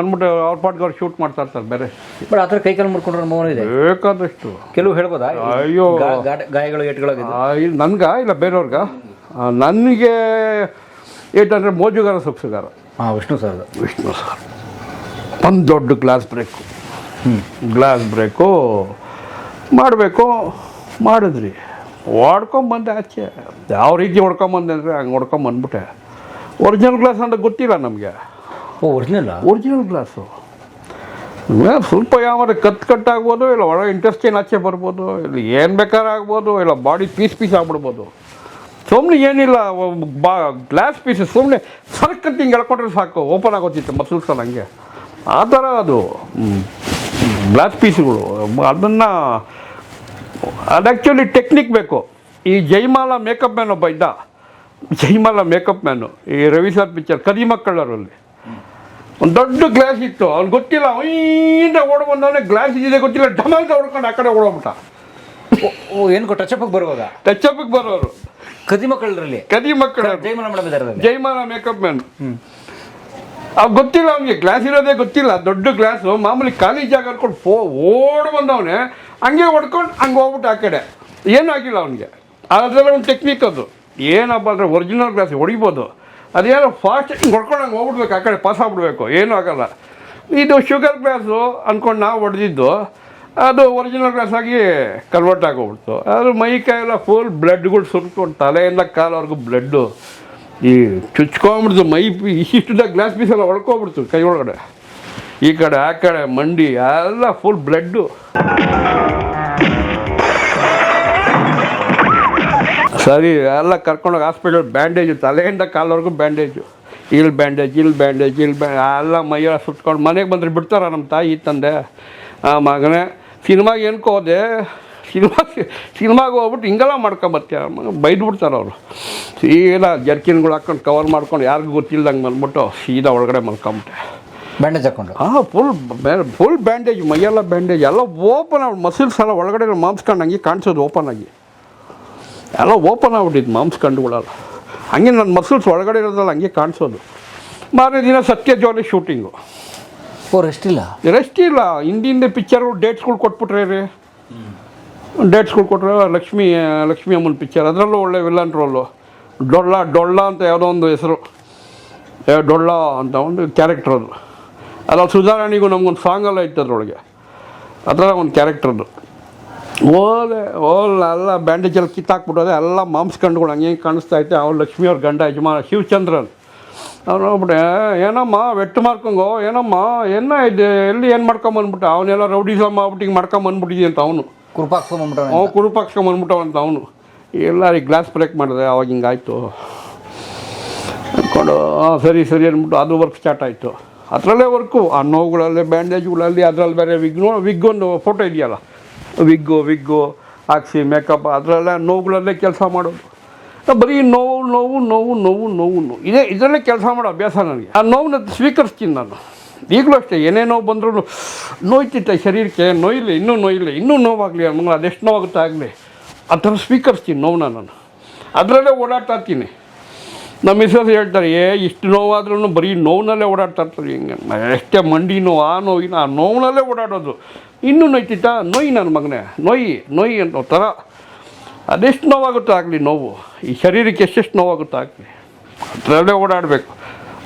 ಅಂದ್ಬಿಟ್ಟು ಅವ್ರ ಪಾಟ್ಗೆ ಅವ್ರು ಶೂಟ್ ಮಾಡ್ತಾ ಇರ್ತಾರೆ ಬೇರೆ. ಬಟ್ ಆ ಥರ ಕೈ ಕಾಲು ಮುಡ್ಕೊಂಡ್ರೆ ಮೌನ ಇದೆ. ಬೇಕಾದಷ್ಟು. ಕೆಲವು ಹೇಳ್ಬೋದಾ? ಅಯ್ಯೋ. ಗಾಯಗಳು ಏಟ್ಗಳಾಗಿದೆ ಇಲ್ಲಿ ನನ್ಗ? ಇಲ್ಲ ಬೇರೆಯವ್ರಿಗ? ನನಗೆ ಏಟಂದರೆ ಮೋಜುಗಾರ ಸೊಕ್ಸುಗಾರ ಹಾಂ ವಿಷ್ಣು ಸರ್. ವಿಷ್ಣು ಸರ್. ಒಂದು ದೊಡ್ಡ ಗ್ಲಾಸ್ ಬ್ರೇಕು. ಗ್ಲಾಸ್ ಬ್ರೇಕು ಮಾಡಬೇಕು. ಮಾಡಿದ್ರಿ. ಹೊಡ್ಕೊಂಬಂದೆ ಆಚೆ. ಯಾವ ರೀತಿ ಹೊಡ್ಕೊಂಬಂದೆ ಅಂದರೆ ಹಂಗೆ ಹೊಡ್ಕೊಂಬಂದ್ಬಿಟ್ಟೆ. ಒರಿಜಿನಲ್ ಗ್ಲಾಸ್ ಅಂತ ಗೊತ್ತಿಲ್ಲ ನಮಗೆ. ಓ ಒರಿಜಿನಲ್ ಒರಿಜಿನಲ್ ಗ್ಲಾಸು ಸ್ವಲ್ಪ ಯಾವಾಗ ಕತ್ ಕಟ್ಟಾಗ್ಬೋದು ಇಲ್ಲ ಒಳಗೆ ಏನು ಆಚೆ ಬರ್ಬೋದು ಇಲ್ಲ ಏನು ಬೇಕಾದ್ರೆ ಆಗ್ಬೋದು ಇಲ್ಲ ಬಾಡಿ ಪೀಸ್ ಪೀಸ್ ಆಗ್ಬಿಡ್ಬೋದು. ಸುಮ್ಮನೆ ಏನಿಲ್ಲ ಬಾ ಗ್ಲಾಸ್ ಪೀಸ್ ಸುಮ್ಮನೆ ಸರ್ಕತ್ತಿ ಹಿಂಗೆ ಎಳ್ಕೊಂಡ್ರೆ ಸಾಕು ಓಪನ್ ಆಗೋತಿತ್ತು ಸಲ ಹಂಗೆ ಆ ಥರ ಅದು ಗ್ಲಾಸ್ ಪೀಸ್ಗಳು ಅದನ್ನು ಅದು ಆ್ಯಕ್ಚುಲಿ ಟೆಕ್ನಿಕ್ ಬೇಕು. ಈ ಜೈಮಾಲ ಮೇಕಪ್ ಮ್ಯಾನ್ ಒಬ್ಬ ಇದ್ದ. ಜೈಮಾಲ ಮೇಕಪ್ ಮ್ಯಾನು ಈ ರವಿ ಸರ್ ಪಿಕ್ಚರ್ ಕದಿ ಮಕ್ಕಳರಲ್ಲಿ. ಒಂದು ದೊಡ್ಡ ಗ್ಲಾಸ್ ಇತ್ತು ಅವ್ನು ಗೊತ್ತಿಲ್ಲ ಅವಿಂದ ಓಡ ಬಂದವನೇ ಗ್ಲಾಸ್ ಇದೆ ಗೊತ್ತಿಲ್ಲ ಡಮಲ್ದ ಹೊಡ್ಕೊಂಡು ಆ ಕಡೆ ಓಡೋಗ್ಬಿಟ್ಟ. ಏನು ಟಚ್ ಅಪ್ ಬರುವಾಗ? ಟಚ್ ಅಪ್ಗೆ ಬರೋರು. ಕದಿ ಮಕ್ಕಳರಲ್ಲಿ ಕದಿ ಮಕ್ಕಳು ಜೈಮಲ ಮೇಡಮ್ ಇದ್ದಾರೆ ಅದ್ರಲ್ಲಿ. Jaimala makeup man. ಅವ್ ಗೊತ್ತಿಲ್ಲ ಅವ್ನಿಗೆ. ಗ್ಲಾಸ್ ಇರೋದೇ ಗೊತ್ತಿಲ್ಲ. ದೊಡ್ಡ ಗ್ಲಾಸು. ಮಾಮೂಲಿ ಖಾಲಿ ಜಾಗ ಹರ್ಕೊಂಡು ಫೋ ಓಡ್ ಬಂದವನೆ ಹಂಗೆ ಹೊಡ್ಕೊಂಡು ಹಂಗೆ ಹೋಗ್ಬಿಟ್ಟು ಆ ಕಡೆ. ಏನೂ ಆಗಿಲ್ಲ ಅವನಿಗೆ. ಅದೆಲ್ಲ ಒಂದು ಟೆಕ್ನಿಕ್ ಅದು. ಏನಪ್ಪ ಅಂದರೆ ಒರಿಜಿನಲ್ ಗ್ಲಾಸ್ ಹೊಡಿಬೋದು. ಅದೇನೋ ಫಾಸ್ಟ್ ಹೊಡ್ಕೊಂಡು ಹಂಗೆ ಹೋಗ್ಬಿಡ್ಬೇಕು. ಆ ಕಡೆ ಪಾಸ್ ಆಗ್ಬಿಡ್ಬೇಕು. ಏನೂ ಆಗಲ್ಲ. ಇದು ಶುಗರ್ ಗ್ಲಾಸು ಅಂದ್ಕೊಂಡು ನಾವು ಹೊಡೆದಿದ್ದು. ಅದು ಒರಿಜಿನಲ್ ಗ್ಲಾಸ್ ಆಗಿ ಕನ್ವರ್ಟ್ ಆಗೋಗ್ಬಿಡ್ತು. ಅದು ಮೈ ಕೈಯೆಲ್ಲ ಫುಲ್ ಬ್ಲಡ್ಗಳು ಸುರ್ಕೊಂಡು ತಲೆಯಿಂದ ಕಾಲವರೆಗೂ ಬ್ಲಡ್ಡು ಈ ಚುಚ್ಕೊಂಬಿಡ್ತು ಮೈ ಪಿ ದ ಗ್ಲಾಸ್ ಪೀಸ್ ಎಲ್ಲ ಹೊಡ್ಕೊಬಿಡ್ತು ಕೈ ಒಳಗಡೆ ಈ ಕಡೆ, ಆ ಕಡೆ, ಮಂಡಿ, ಎಲ್ಲ ಫುಲ್ ಬ್ಲಡ್ಡು ಸರಿ, ಎಲ್ಲ ಕರ್ಕೊಂಡೋಗಿ ಹಾಸ್ಪಿಟಲ್ ಬ್ಯಾಂಡೇಜು ತಲೆಯಿಂದ ಕಾಲವರೆಗೂ ಬ್ಯಾಂಡೇಜು ಇಲ್ಲಿ ಬ್ಯಾಂಡೇಜ್ ಇಲ್ಲಿ ಬ್ಯಾಂಡೇಜ್ ಇಲ್ಲಿ ಬ್ಯಾ ಎಲ್ಲ ಮೈಯೆಲ್ಲ ಸುಟ್ಕೊಂಡು ಮನೆಗೆ ಬಂದರೆ ಬಿಡ್ತಾರ ನಮ್ಮ ತಾಯಿ, ತಂದೆ? ಆ ಮಗನೇ ಸಿನಿಮಾಗೆ ಏನಕ್ಕೆ ಹೋದೆ. ಸಿನಿಮಾ ಸಿನಿಮಾಗೆ ಹೋಗ್ಬಿಟ್ಟು ಹಿಂಗೆಲ್ಲ ಮಾಡ್ಕೊಂಬರ್ತೀಯ ಮಗ ಬೈದು ಬಿಡ್ತಾರೆ ಅವರು. ಸೀದಾ ಜರ್ಕಿನ್ಗಳು ಹಾಕ್ಕೊಂಡು ಕವರ್ ಮಾಡ್ಕೊಂಡು ಯಾರಿಗೂ ಗೊತ್ತಿಲ್ಲದಂಗೆ ಬಂದ್ಬಿಟ್ಟು ಸೀದಾ ಒಳಗಡೆ ಮಲ್ಕೊಂಬಿಟ್ಟೆ. ಬ್ಯಾಂಡೇಜ್ ಹಾಕೊಂಡು. ಹಾಂ ಫುಲ್ ಫುಲ್ ಬ್ಯಾಂಡೇಜ್ ಮೈಯೆಲ್ಲ ಬ್ಯಾಂಡೇಜ್ ಎಲ್ಲ ಓಪನ್ ಆಗಿ ಮಸಿಲ್ಸ್ ಎಲ್ಲ ಒಳಗಡೆ ಮಾಂಸ್ಕೊಂಡು ಹಂಗೆ ಕಾಣಿಸೋದು ಓಪನ್ ಆಗಿ. ಎಲ್ಲ ಓಪನ್ ಆಗ್ಬಿಟ್ಟಿದ್ದು ಮಾಂಸ್ಕಂಡುಗಳೆಲ್ಲ. ಹಂಗೆ ನನ್ನ ಮಸಲ್ಸ್ ಒಳಗಡೆ ಇರೋದಲ್ಲ ಹಂಗೆ ಕಾಣಿಸೋದು. ಮಾರನೇ ದಿನ ಸತ್ಯ ಜೋಲಿ ಶೂಟಿಂಗು ಓ ರೆಸ್ಟ್ ಇಲ್ಲ? ರೆಸ್ಟ್ ಇಲ್ಲ. ಹಿಂದಿಂದ ಪಿಕ್ಚರು ಡೇಟ್ಸ್ಗಳು ಕೊಟ್ಬಿಟ್ರೆ ರೀ. ಡೇಟ್ಸ್ಗಳು ಕೊಟ್ಟರೆ ಲಕ್ಷ್ಮಿ ಲಕ್ಷ್ಮಿ ಅಮ್ಮನ ಪಿಕ್ಚರ್ ಅದರಲ್ಲೂ ಒಳ್ಳೆ ವಿಲನ್ ರೋಲು ಡೊಳ್ಳ ಡೊಳ್ಳ ಅಂತ ಯಾವುದೋ ಒಂದು ಹೆಸರು. ಡೊಳ್ಳ ಅಂತ ಒಂದು ಕ್ಯಾರೆಕ್ಟರ್ ಅದು. ಅದ್ರ ಸುಧಾರಾಣಿಗೂ ನಮಗೊಂದು ಸಾಂಗೆಲ್ಲ ಇತ್ತು ಅದರೊಳಗೆ. ಅದರ ಒಂದು ಕ್ಯಾರೆಕ್ಟರ್ ಅದು. ಓಲೆ, ಓಲ್ ಎಲ್ಲ ಬ್ಯಾಂಡೇಜಲ್ಲಿ ಕಿತ್ತಾಕ್ಬಿಟ್ಟೋದೆ. ಎಲ್ಲ ಮಾಂಸ್ಕಂಡುಗಳು ಹಂಗೆ ಹಿಂಗೆ ಕಾಣಿಸ್ತಾ ಐತೆ ಅವ್ರು ಲಕ್ಷ್ಮಿಯವ್ರ ಗಂಡ ಯಜಮಾನ ಶಿವಚಂದ್ರನ್. ಅವ್ನು ಹೋಗ್ಬಿಟ್ಟೆ ಏನಮ್ಮ ವೆಟ್ಟು ಮಾರ್ಕೊಂಗೋ ಏನಮ್ಮ ಏನ ಇದೆ ಎಲ್ಲಿ ಏನು ಮಾಡ್ಕೊಂಬಂದ್ಬಿಟ್ಟ ಅವನೆಲ್ಲ ರೌಡಿಸಮ್ ಮಾಡ್ಬಿಟ್ಟು ಹಿಂಗೆ ಮಾಡ್ಕೊಂಬಂದ್ಬಿಟ್ಟಿದ್ದೆ ಅಂತ ಅವನು. ಕುರುಪಾಕ್ಸ್ಕೊಂಬಿಟ್ರೆ ಅವ ಕುರುಪಾಕ್ಸ್ಕೊಂಬಂದ್ಬಿಟ್ಟವಂತ ಅವನು ಎಲ್ಲರಿಗೆ ಗ್ಲಾಸ್ ಬ್ರೇಕ್ ಮಾಡಿದೆ ಅವಾಗ ಹಿಂಗಾಯ್ತು ಅಂದ್ಕೊಂಡು ಸರಿ ಸರಿ ಅಂದ್ಬಿಟ್ಟು ಅದು ವರ್ಕ್ ಸ್ಟಾರ್ಟ್ ಆಯಿತು. ಅದರಲ್ಲೇ ವರ್ಕು ಆ ನೋವುಗಳಲ್ಲಿ ಬ್ಯಾಂಡೇಜ್ಗಳಲ್ಲಿ ಅದರಲ್ಲಿ ಬೇರೆ ವಿಗ್ ವಿಗ್ ಒಂದು ಫೋಟೋ ಇದೆಯಲ್ಲ? ವಿಗ್ಗು ವಿಗ್ಗು ಹಾಕ್ಸಿ ಮೇಕಪ್ ಅದರಲ್ಲೇ ನೋವುಗಳಲ್ಲೇ ಕೆಲಸ ಮಾಡೋದು. ಬರೀ ನೋವು ನೋವು ನೋವು ನೋವು ನೋವು ನೋವು. ಇದೇ ಇದರಲ್ಲೇ ಕೆಲಸ ಮಾಡೋ ಅಭ್ಯಾಸ ನನಗೆ. ಆ ನೋವನ್ನ ಸ್ವೀಕರಿಸ್ತೀನಿ ನಾನು. ಈಗಲೂ ಅಷ್ಟೇ, ಏನೇ ನೋವು ಬಂದರೂ ನೋಯ್ತಿತ್ತ ಶರೀರಕ್ಕೆ ನೋಯಿಲ್ಲ ಇನ್ನೂ ನೋಯಿಲ್ಲ ಇನ್ನೂ ನೋವಾಗಲಿ ಅನ್ನೋ ಅದೆಷ್ಟು ನೋವಾಗುತ್ತೆ ಆಗಲಿ. ಆ ಥರ ಸ್ವೀಕರಿಸ್ತೀನಿ ನೋವನ್ನ ನಾನು. ಅದರಲ್ಲೇ ಓಡಾಡ್ತಾ ಇರ್ತೀನಿ. ನಮ್ಮ ಮಿಸ್ಸಸ್ ಹೇಳ್ತಾರೆ, ಏ, ಇಷ್ಟು ನೋವಾದ್ರೂ ಬರೀ ನೋವಿನಲ್ಲೇ ಓಡಾಡ್ತಾ ಇರ್ತಾರೆ. ಹಿಂಗೆ, ಎಷ್ಟೇ ಮಂಡಿ ನೋವು, ಆ ನೋವಿನ, ಆ ನೋವಿನಲ್ಲೇ ಓಡಾಡೋದು. ಇನ್ನೂ ನೋಯ್ತಿತ್ತಾ? ನೋಯಿ ನನ್ನ ಮಗನೇ, ನೋಯಿ ನೋಯಿ ಅನ್ನೋ ಥರ. ಅದೆಷ್ಟು ನೋವಾಗುತ್ತೋ ಆಗಲಿ ನೋವು. ಈ ಶರೀರಕ್ಕೆ ಎಷ್ಟೆಷ್ಟು ನೋವಾಗುತ್ತೋ ಆಗಲಿ. ಅದರಲ್ಲೇ ಓಡಾಡಬೇಕು.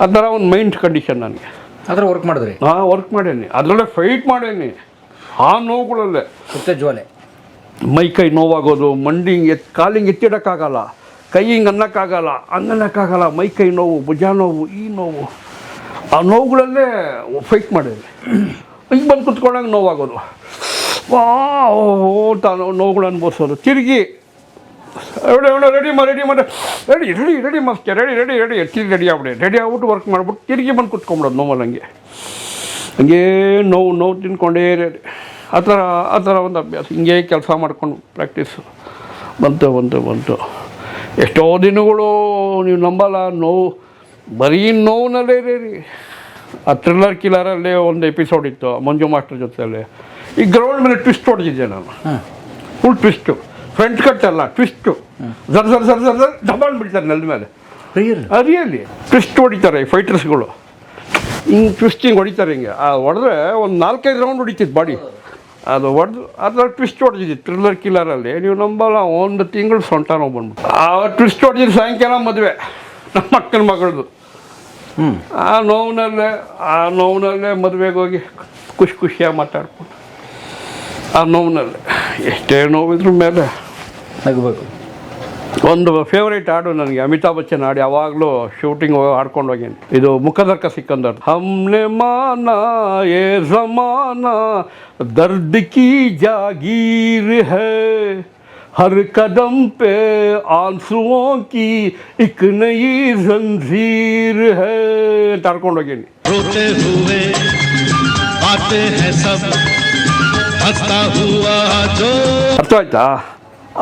ಅದರ ಒಂದು ಮೈಂಡ್ ಕಂಡೀಷನ್ ನನಗೆ. ಅದರ ವರ್ಕ್ ಮಾಡಿದ್ರಿ? ಹಾಂ ವರ್ಕ್ ಮಾಡೇನಿ. ಅದರಲ್ಲೇ ಫೈಟ್ ಮಾಡೇನಿ. ಆ ನೋವುಗಳಲ್ಲೇ. ಸುತ್ತೆ ಜ್ವಾಲೆ. ಮೈ ಕೈ ನೋವಾಗೋದು ಮಂಡಿ ಹಿಂಗೆ ಎತ್ ಕಾಲು ಹಿಂಗೆ ಎತ್ತಿಡೋಕ್ಕಾಗಲ್ಲ. ಕೈ ಹಿಂಗೆ ಅನ್ನೋಕ್ಕಾಗಲ್ಲ. ಹಂಗನ್ನಕ್ಕಾಗಲ್ಲ ಮೈ ಕೈ ನೋವು ಭುಜ ನೋವು ಈ ನೋವು. ಆ ನೋವುಗಳಲ್ಲೇ ಫೈಟ್ ಮಾಡೇನಿ. ಈಗ ಬಂದು ಕುತ್ಕೊಂಡಂಗೆ ನೋವಾಗೋದು. ವಾ ಓ ನೋವುಗಳು ಅನುಭವಿಸೋದು. ತಿರುಗಿ ಎವಡೆ ರೆಡಿ ಮಾಡಿ ರೆಡಿ ಮಾಡಿ ರೆಡಿ ರೆಡಿ ರೆಡಿ ಮಸ್ತ್ ರೆಡಿ ರೆಡಿ ರೆಡಿ ತಿರುಗಿ ರೆಡಿ ಆಗ್ಬಿಡಿ ರೆಡಿ ಆಗ್ಬಿಟ್ಟು ವರ್ಕ್ ಮಾಡ್ಬಿಟ್ಟು ತಿರುಗಿ ಬಂದು ಕುತ್ಕೊಂಬಿಡೋದು ನೋವಲ್ಲಿ ಹಂಗೆ ಹಂಗೆ ನೋವು ನೋವು ತಿನ್ಕೊಂಡೇ ರೆಡಿ ಆ ಥರ ಆ ಥರ ಒಂದು ಅಭ್ಯಾಸ ಹಿಂಗೆ ಕೆಲಸ ಮಾಡ್ಕೊಂಡು ಪ್ರಾಕ್ಟೀಸು ಬಂತು ಬಂತು ಬಂತು ಎಷ್ಟೋ ದಿನಗಳು ನೀವು ನಂಬಲ್ಲ ನೋವು ಬರೀ ನೋವಿನಲ್ಲೇ ರೀ ಆ ಥ್ರಿಲ್ಲರ್ ಕಿಲ್ಲರಲ್ಲೇ ಒಂದು ಎಪಿಸೋಡ್ ಇತ್ತು ಮಂಜು ಮಾಸ್ಟರ್ ಜೊತೆಯಲ್ಲಿ ಈ ಗ್ರೌಂಡ್ ಮೇಲೆ ಟ್ವಿಸ್ಟ್ ಹೊಡೆದಿದ್ದೆ ನಾನು ಫುಲ್ ಟ್ವಿಸ್ಟು ಫ್ರಂಟ್ ಕಟ್ ಅಲ್ಲ ಟ್ವಿಸ್ಟು ಝರ್ ಜರ್ ಜರ್ ಜರ್ ಜರ್ ಡಬಲ್ ಬಿಡ್ತಾರೆ ನೆಲದ ಮೇಲೆ. ರಿಯಲ್? ಟ್ವಿಸ್ಟ್ ಹೊಡಿತಾರೆ ಈ ಫೈಟರ್ಸ್ಗಳು ಹಿಂಗೆ ಟ್ವಿಸ್ಟಿಂಗ್ ಹೊಡಿತಾರೆ ಹಿಂಗೆ. ಆ ಹೊಡೆದ್ರೆ ಒಂದು ನಾಲ್ಕೈದು ರೌಂಡ್ ಹೊಡಿತಿತ್ತು ಬಾಡಿ ಅದು ಹೊಡೆದು ಅದ್ರಲ್ಲಿ ಟ್ವಿಸ್ಟ್ ಹೊಡೆದಿದ್ದು ಥ್ರಿಲ್ಲರ್ ಕಿಲ್ಲರಲ್ಲಿ ನೀವು ನಂಬಲ್ಲ ಒಂದು ತಿಂಗಳು ಸೊಂಟ ನೋವು ಬಂದ್ಬಿಟ್ಟು ಆ ಟ್ವಿಸ್ಟ್ ಹೊಡೆದಿದ್ದು ಸಾಯಂಕಾಲ ಮದುವೆ ನಮ್ಮ ಅಕ್ಕನ ಮಗಳದು. ಹ್ಞೂ ಆ ನೋವಿನಲ್ಲೇ ಆ ನೋವಿನಲ್ಲೇ ಮದುವೆಗೆ ಹೋಗಿ ಖುಷಿ ಖುಷಿಯಾಗಿ ಮಾತಾಡ್ಕೊಂಡು ಆ ನೋವಿನಲ್ಲೇ. ಎಷ್ಟೇ ನೋವಿದ್ರೂ ಮೇಲೆ. ನಗಬೇಕು. ಒಂದು ಫೇವ್ರೇಟ್ ಹಾಡು ನನಗೆ ಅಮಿತಾಬ್ ಬಚ್ಚನ್ ಹಾಡು ಯಾವಾಗಲೂ ಶೂಟಿಂಗ್ ಹಾಡ್ಕೊಂಡು ಹೋಗಿ ಇದು ಮುಖದರ್ಕ ಸಿಕ್ಕಂದರ್ ಹಮ್ನೆ ಮಾನ ಏ ಜಮಾನ ದರ್ದ್ ಕಿ ಜಾಗೀರ್ ಹೇ. ಹರ್ ಕದಂ ಪೆ ಆನ್ಸುವೋ ಕಿ ಇಕ್ ನೈ ಜಂಜೀರ್ ಹೇ. ಅಂತ ಹಾಡ್ಕೊಂಡು ಹೋಗೇನಿ. ಅರ್ಥ ಆಯ್ತಾ?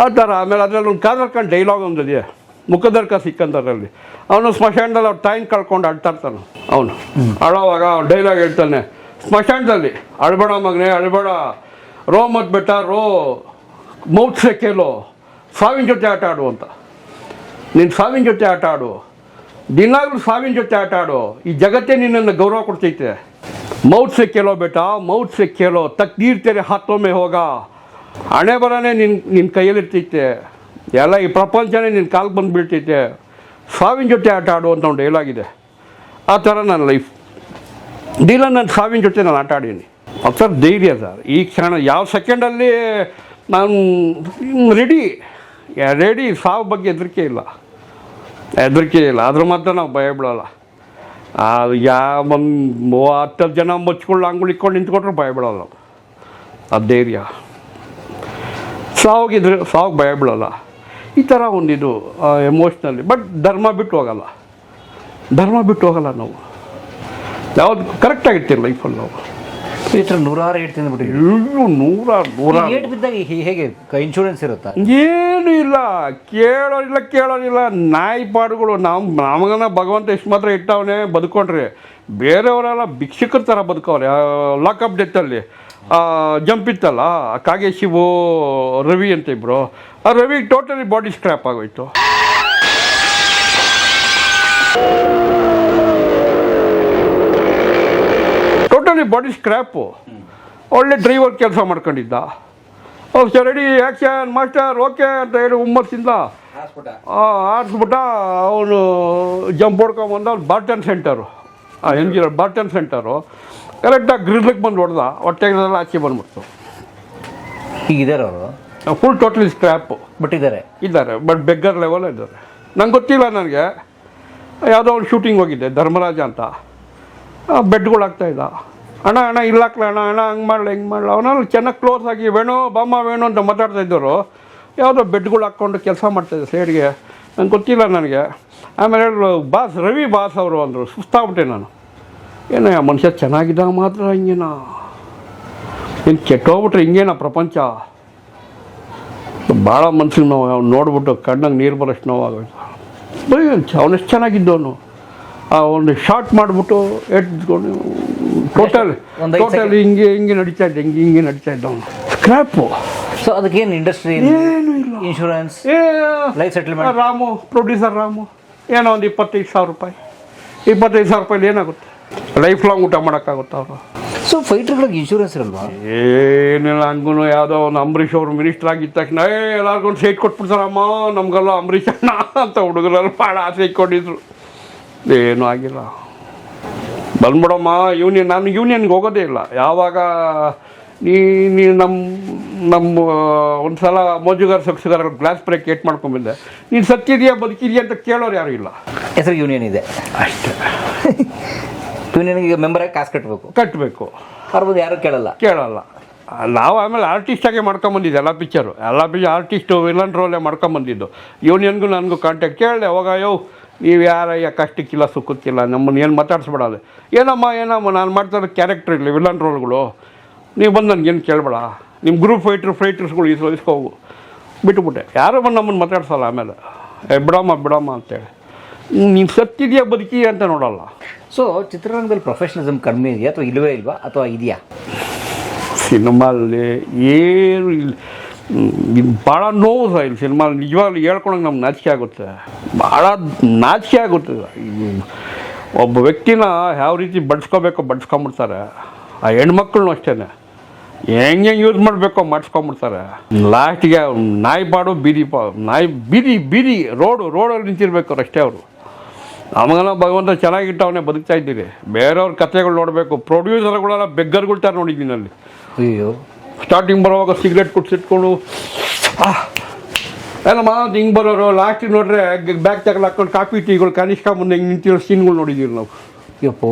ಆ ಥರ ಆಮೇಲೆ ಅದರಲ್ಲಿ ಒಂದು ಕಾದರ್ಕೊಂಡು ಡೈಲಾಗ್ ಒಂದು ಇದೆಯಾ? ಮುಖದರ್ಕ ಸಿಕ್ಕಂದರಲ್ಲಿ ಅವನು ಸ್ಮಶಾನದಲ್ಲಿ ಅವ್ರ ಟೈಮ್ ಕಳ್ಕೊಂಡು ಅಳ್ತಾ ಇರ್ತಾನೆ ಅವನು. ಅಳೋವಾಗ ಅವ್ನು ಡೈಲಾಗ್ ಹೇಳ್ತಾನೆ, ಸ್ಮಶಾನದಲ್ಲಿ, ಅಳ್ಬಡ ಮಗನೇ, ಅಳ್ಬಡ. ರೋ ಮತ್ ಬೆಟ್ಟ, ರೋ. ಮೌತ್ ಸೆಕೆಲೋ ಸಾವಿನ ಜೊತೆ ಆಟ ಆಡು ಅಂತ. ನೀನು ಸಾವಿನ ಜೊತೆ ಆಟ ಆಡು. ದಿನಾಗಲೂ ಸಾವಿನ ಜೊತೆ ಆಟ ಆಡು. ಈ ಜಗತ್ತೇ ನಿನ್ನನ್ನು ಗೌರವ ಕೊಡ್ತೈತೆ. ಮೌತ್ ಸೆ ಕೇಳೋ ಬೇಟ ಮೌತ್ ಸೆ ಕೇಳೋ ತಕ್ದೀರ್ ತೆರೆ ಹತ್ತೊಮ್ಮೆ ಹೋಗ. ಹಣೆ ಬರನೇ ನಿನ್ನ ನಿನ್ನ ಕೈಯಲ್ಲಿರ್ತೈತೆ ಎಲ್ಲ ಈ ಪ್ರಪಂಚನೇ ನಿನ್ನ ಕಾಲು ಬಂದು ಬೀಳ್ತೈತೆ ಸಾವಿನ ಜೊತೆ ಆಟ ಆಡುವಂಥ ಒಂದು ಡೈಲಾಗಿದೆ. ಆ ಥರ ನನ್ನ ಲೈಫ್ ದಿನ ನನ್ನ ಸಾವಿನ ಜೊತೆ ನಾನು ಆಟ ಆಡೀನಿ ಸರ್ ಧೈರ್ಯ ಸರ್. ಈ ಕ್ಷಣ ಯಾವ ಸೆಕೆಂಡಲ್ಲಿ ನಾನು ರೆಡಿ ರೆಡಿ ಸಾವು ಬಗ್ಗೆ ಹೆದರಿಕೆ ಇಲ್ಲ. ಹೆದರಿಕೆ ಇಲ್ಲ. ಅದ್ರ ಮಾತ್ರ ನಾವು ಭಯ ಬೀಳಲ್ಲ ಅದು ಯಾವ ಒಂದು ಹತ್ತು ಜನ ಮುಚ್ಕೊಂಡು ಅಂಗುಳಿ ಇಟ್ಕೊಂಡು ನಿಂತ್ಕೊಂಡ್ರೆ ಭಯ ಬಿಡೋಲ್ಲ ಆ ಧೈರ್ಯ. ಸಾವಿಗಿದ್ರೆ ಸಾವು ಭಯ ಬೀಳಲ್ಲ. ಈ ಥರ ಒಂದಿದು ಎಮೋಷ್ನಲ್ಲಿ ಬಟ್ ಧರ್ಮ ಬಿಟ್ಟು ಹೋಗಲ್ಲ. ಧರ್ಮ ಬಿಟ್ಟು ಹೋಗಲ್ಲ ನಾವು. ಯಾವ್ದು ಕರೆಕ್ಟಾಗಿರ್ತೀವಿ ಲೈಫಲ್ಲಿ ನಾವು. ಈ ಥರ ನೂರಾರು ಏಟ್ ತಿಂದ್ಬಿಟ್ರಿ ಅಯ್ಯೋ ನೂರಾರು ನೂರಾರು. ಏಟ್ ಬಿದ್ದಾಗ ಹೇ- ಹೇಗೆ ಇನ್ಶೂರೆನ್ಸ್ ಇರುತ್ತಾ? ಏನು ಇಲ್ಲ. ಕೇಳೋರಿಲ್ಲ ಕೇಳೋರಿಲ್ಲ. ನಾಯಿ ಪಾಡುಗಳು. ನಾವು ನಮಗನ ಭಗವಂತ ಎಷ್ಟು ಮಾತ್ರ ಇಟ್ಟವನೇ ಬದುಕೊಂಡ್ರಿ. ಬೇರೆಯವರೆಲ್ಲ ಭಿಕ್ಷುಕರ ಥರ ಬದುಕವ್ರೆ. ಲಾಕಪ್ ಡೆತ್ತಲ್ಲಿ ಜಂಪ್ ಇತ್ತಲ್ಲ ಆ ಕಾಗೆ ಶಿವು ರವಿ ಅಂತ ಇಬ್ರು. ಆ ರವಿ ಟೋಟಲಿ ಬಾಡಿ ಸ್ಕ್ರ್ಯಾಪ್ ಆಗೋಯ್ತು. ಟೋಟಲಿ ಬಾಡಿ ಸ್ಕ್ರ್ಯಾಪು ಒಳ್ಳೆ ಡ್ರೈವರ್ ಕೆಲಸ ಮಾಡ್ಕೊಂಡಿದ್ದ. ಅವ್ರು ರೆಡಿ ಆ್ಯಕ್ಷನ್ ಮಾಸ್ಟರ್ ಓಕೆ ಅಂತ ಹೇಳಿ ಹುಮ್ಮಸ್ಸಿಂದ ಆರಿಸ್ಬಿಟ್ಟ ಅವನು ಜಂಪ್ ಹೊಡ್ಕೊಂಬಂದ ಅವ್ನು ಬಾರ್ಟನ್ ಸೆಂಟರು ಆ ಎನ್ ಜಿ ಬಾರ್ಟನ್ ಸೆಂಟರು ಕರೆಕ್ಟಾಗಿ ಗ್ರಿಲ್ಗೆ ಬಂದು ಹೊಡೆದ. ಹೊಟ್ಟೆಗಳೆಲ್ಲ ಆಚೆ ಬಂದ್ಬಿಡ್ತು. ಹೀಗಿದ್ದಾರೆ ಅವರು? ಫುಲ್ ಟೋಟಲಿ ಸ್ಕ್ರ್ಯಾಪು ಬಿಟ್ಟಿದ್ದಾರೆ ಇದ್ದಾರೆ ಬಟ್ ಬೆಗ್ಗರ್ ಲೆವೆಲ್ ಇದ್ದಾರೆ. ನಂಗೆ ಗೊತ್ತಿಲ್ಲ ನನಗೆ. ಯಾವುದೋ ಒಂದು ಶೂಟಿಂಗ್ ಹೋಗಿದ್ದೆ ಧರ್ಮರಾಜ ಅಂತ. ಬೆಡ್ಗಳು ಆಗ್ತಾಯಿದ್ದ ಅಣ್ಣ ಅಣ್ಣ, ಇಲ್ಲ ಹಾಕ್ಲ ಅಣ್ಣ ಅಣ್ಣ, ಹಂಗೆ ಮಾಡಲ, ಹಿಂಗೆ ಮಾಡಲ. ಅವನಲ್ಲಿ ಚೆನ್ನಾಗಿ ಕ್ಲೋಸ್ ಆಗಿ ವೇಣು, ಬಾಮ್ಮ, ವೇಣು ಅಂತ ಮಾತಾಡ್ತಾ ಇದ್ದರು. ಯಾವುದೋ ಬೆಡ್ಗಳು ಹಾಕ್ಕೊಂಡು ಕೆಲಸ ಮಾಡ್ತಾಯಿದ್ದೆ ಸೈಡ್ಗೆ ನಂಗೆ ಗೊತ್ತಿಲ್ಲ ನನಗೆ. ಆಮೇಲೆ ಬಾಸ್, ರವಿ ಬಾಸ್ ಅವರು ಅಂದರು. ಸುಸ್ತಾಗ್ಬಿಟ್ಟೆ ನಾನು. ಏನೋ ಮನುಷ್ಯ ಚೆನ್ನಾಗಿದ್ದಾಗ ಮಾತ್ರ ಹಿಂಗೇನ? ಇನ್ನು ಕೆಟ್ಟೋಗ್ಬಿಟ್ರೆ ಹಿಂಗೇನ ಪ್ರಪಂಚ? ಭಾಳ ಮನ್ಸಿಗೆ ನೋವು, ನೋಡ್ಬಿಟ್ಟು ಕಣ್ಣಂಗೆ ನೀರು ಬರೋಷ್ಟು ನೋವಾಗೋಯ್ತು. ಬರೀ ಅವನಷ್ಟು ಚೆನ್ನಾಗಿದ್ದವನು ಆ ಒಂದು ಶಾರ್ಟ್ ಮಾಡಿಬಿಟ್ಟು ಎಟ್ಕೊಂಡು ಟೋಟಲ್ ಒಂದ್ ಟೋಟಲ್ ಹಿಂಗೆ ಹಿಂಗೆ ನಡೀತಾ ಇದ್ದ ಹಿಂಗೆ ಹಿಂಗೆ ನಡೀತಾ ಇದ್ದ ಅವನು. ಸ್ಕ್ರ್ಯಾಪು ಸೊ ಅದಕ್ಕೇನು ಇಂಡಸ್ಟ್ರಿ ಏನು ಇಲ್ಲ. ಇನ್ಶೂರೆನ್ಸ್ ಏ life settlement. Ramu producer Ramu ಏನೋ ಒಂದು ಇಪ್ಪತ್ತೈದು ಸಾವಿರ ರೂಪಾಯಿ. ಇಪ್ಪತ್ತೈದು ಸಾವಿರ ರೂಪಾಯಿ ಏನಾಗುತ್ತೆ? ಲೈಫ್ ಲಾಂಗ್ ಊಟ ಮಾಡೋಕ್ಕಾಗುತ್ತೆ ಅವರು. ಸೊ ಫೈಟರ್ಗಳಿಗೆ ಇನ್ಶೂರೆನ್ಸ್ ಇರಲ್ವಾ? ಏನಿಲ್ಲ ಹಂಗೂ ಯಾವುದೋ ಒಂದು ಅಂಬರೀಷ್ ಅವರು ಮಿನಿಸ್ಟರ್ ಆಗಿದ್ದ ತಕ್ಷಣ ಏ ಎಲ್ಲರಿಗೊಂದು ಸೈಟ್ ಕೊಟ್ಬಿಡ್ತಾರಮ್ಮ ನಮಗೆಲ್ಲ ಅಂಬರೀಷ್ ಅಣ್ಣ ಅಂತ ಹುಡುಗರೆಲ್ಲ ಭಾಳ ಆಸೆ ಇಟ್ಕೊಂಡಿದ್ರು. ಏನೂ ಆಗಿಲ್ಲ. ಬಂದ್ಬಿಡಮ್ಮ ಯೂನಿಯನ್ ನಾನು ಯೂನಿಯನ್ಗೆ ಹೋಗೋದೇ ಇಲ್ಲ. ಯಾವಾಗ ನೀ ನೀ ನಮ್ಮ ನಮ್ಮ ಒಂದು ಸಲ ಮೋಜುಗಾರ ಸೊಕ್ಸುಗಾರ ಗ್ಲಾಸ್ ಬ್ರೇಕ್ ಏಟ್ ಮಾಡ್ಕೊಂಬಂದೆ ನೀನು ಸತ್ತಿದೆಯಾ ಬದುಕಿದೆಯಾ ಅಂತ ಕೇಳೋರು ಯಾರೂ ಇಲ್ಲ. ಹೆಸರು ಯೂನಿಯನ್ ಇದೆ. ಅಷ್ಟೇ. [LAUGHS] ಯೂನಿಯನ್ಗೆ ಮೆಂಬರ್ ಆಗಿ ಕಾಸು ಕಟ್ಟಬೇಕು ಕಟ್ಟಬೇಕು ಬರ್ಬೋದು ಬಂದು ಯಾರು ಕೇಳಲ್ಲ. ಕೇಳಲ್ಲ. ನಾವು ಆಮೇಲೆ ಆರ್ಟಿಸ್ಟಾಗೆ ಮಾಡ್ಕೊಂಬಂದಿದ್ದು ಎಲ್ಲ ಪಿಕ್ಚರು ಎಲ್ಲ ಪಿಕ್ಚರ್ ಆರ್ಟಿಸ್ಟು ವಿಲನ್ ರೋಲೇ ಮಾಡ್ಕೊಂಬಂದಿದ್ದು ಯೂನಿಯನ್ಗೂ ನನಗೂ ಕಾಂಟ್ಯಾಕ್ಟ್ ಕೇಳಿದೆ ಅವಾಗ ಯೋ ನೀವು ಯಾರಯ್ಯ ಕಷ್ಟಕ್ಕಿಲ್ಲ ಸುಖಕ್ಕಿಲ್ಲ ನಮ್ಮನ್ನು ಏನು ಮಾತಾಡಿಸ್ಬೇಡ ಏನಮ್ಮ ಏನಮ್ಮ ನಾನು ಮಾಡ್ತಾ ಕ್ಯಾರೆಕ್ಟರ್ ಇಲ್ಲ ವಿಲನ್ ರೋಲ್ಗಳು ನೀವು ಬಂದು ನನಗೇನು ಕೇಳಬೇಡ. ನಿಮ್ಮ ಗ್ರೂಪ್ ಫೈಟ್ರ್ ಫೈಟರ್ಸ್ಗಳು ಇಸ್ಕೊ ಹೋಗು. ಬಿಟ್ಟುಬಿಟ್ಟೆ ಯಾರೋ ಬಂದು ನಮ್ಮನ್ನು ಮಾತಾಡ್ಸಲ್ಲ ಆಮೇಲೆ. ಏ ಬಿಡಮ್ಮ ಬಿಡಮ್ಮ ಅಂತೇಳಿ. ನೀನು ಸತ್ತಿದೆಯಾ ಬದುಕಿ ಅಂತ ನೋಡಲ್ಲ. ಸೊ ಚಿತ್ರರಂಗದಲ್ಲಿ ಪ್ರೊಫೆಷನಲಿಸಮ್ ಕಡಿಮೆ ಇದೆಯಾ ಅಥವಾ ಇಲ್ಲವೇ ಇಲ್ವಾ ಅಥವಾ ಇದೆಯಾ? ಸಿನಿಮಾದಲ್ಲಿ ಏನು ಇಲ್ಲ. ಭಾಳ ನೋವು ಸಹ ಇಲ್ಲಿ ಸಿನಿಮಾ ನಿಜವಾಗ್ಲೂ ಹೇಳ್ಕೊಳಂಗೆ ನಮ್ಗೆ ನಾಚಿಕೆ ಆಗುತ್ತೆ. ಭಾಳ ನಾಚಿಕೆ ಆಗುತ್ತೆ. ಒಬ್ಬ ವ್ಯಕ್ತಿನ ಯಾವ ರೀತಿ ಬಡ್ಸ್ಕೋಬೇಕೋ ಬಡ್ಸ್ಕೊಂಬಿಡ್ತಾರೆ. ಆ ಹೆಣ್ಮಕ್ಳನ್ನೂ ಅಷ್ಟೇ ಹೆಂಗೆ ಯೂಸ್ ಮಾಡಬೇಕೋ ಮಾಡಿಸ್ಕೊಂಬಿಡ್ತಾರೆ. ಲಾಸ್ಟಿಗೆ ನಾಯಿ ಪಾಡು ಬೀದಿ ಪಾ, ನಾಯಿ ಬೀದಿ ಬೀದಿ, ರೋಡು, ರೋಡಲ್ಲಿ ನಿಂತಿರ್ಬೇಕು ಅವ್ರು ಅಷ್ಟೇ ಅವರು. ನಮಗೆಲ್ಲ ಭಗವಂತ ಚೆನ್ನಾಗಿಟ್ಟವನೇ ಬದುಕ್ತಾ ಇದ್ದೀರಿ. ಬೇರೆಯವ್ರ ಕಥೆಗಳು ನೋಡಬೇಕು. ಪ್ರೊಡ್ಯೂಸರ್ಗಳೆಲ್ಲ ಬೆಗ್ಗರ್ಗಳ್ತಾರೆ ನೋಡಿದ್ದೀನಿ ಅಲ್ಲಿ ಅಯ್ಯೋ. ಸ್ಟಾರ್ಟಿಂಗ್ ಬರೋವಾಗ ಸಿಗರೇಟ್ ಕುಟ್ಸಿಟ್ಕೊಂಡು ಏನಮ್ಮ ಹಿಂಗೆ ಬರೋರು ಲಾಸ್ಟಿಗೆ ನೋಡ್ರೆ ಬ್ಯಾಗ್ ತಗಲ್ ಹಾಕೊಂಡು ಕಾಫಿ ಟೀಗಳು ಕನಿಷ್ಠ ಮುಂದೆ ಹಿಂಗೆ ನಿಂತಿರೋ ಸೀನ್ಗಳು ನೋಡಿದ್ದೀವಿ ನಾವು. ಯಪ್ಪೋ.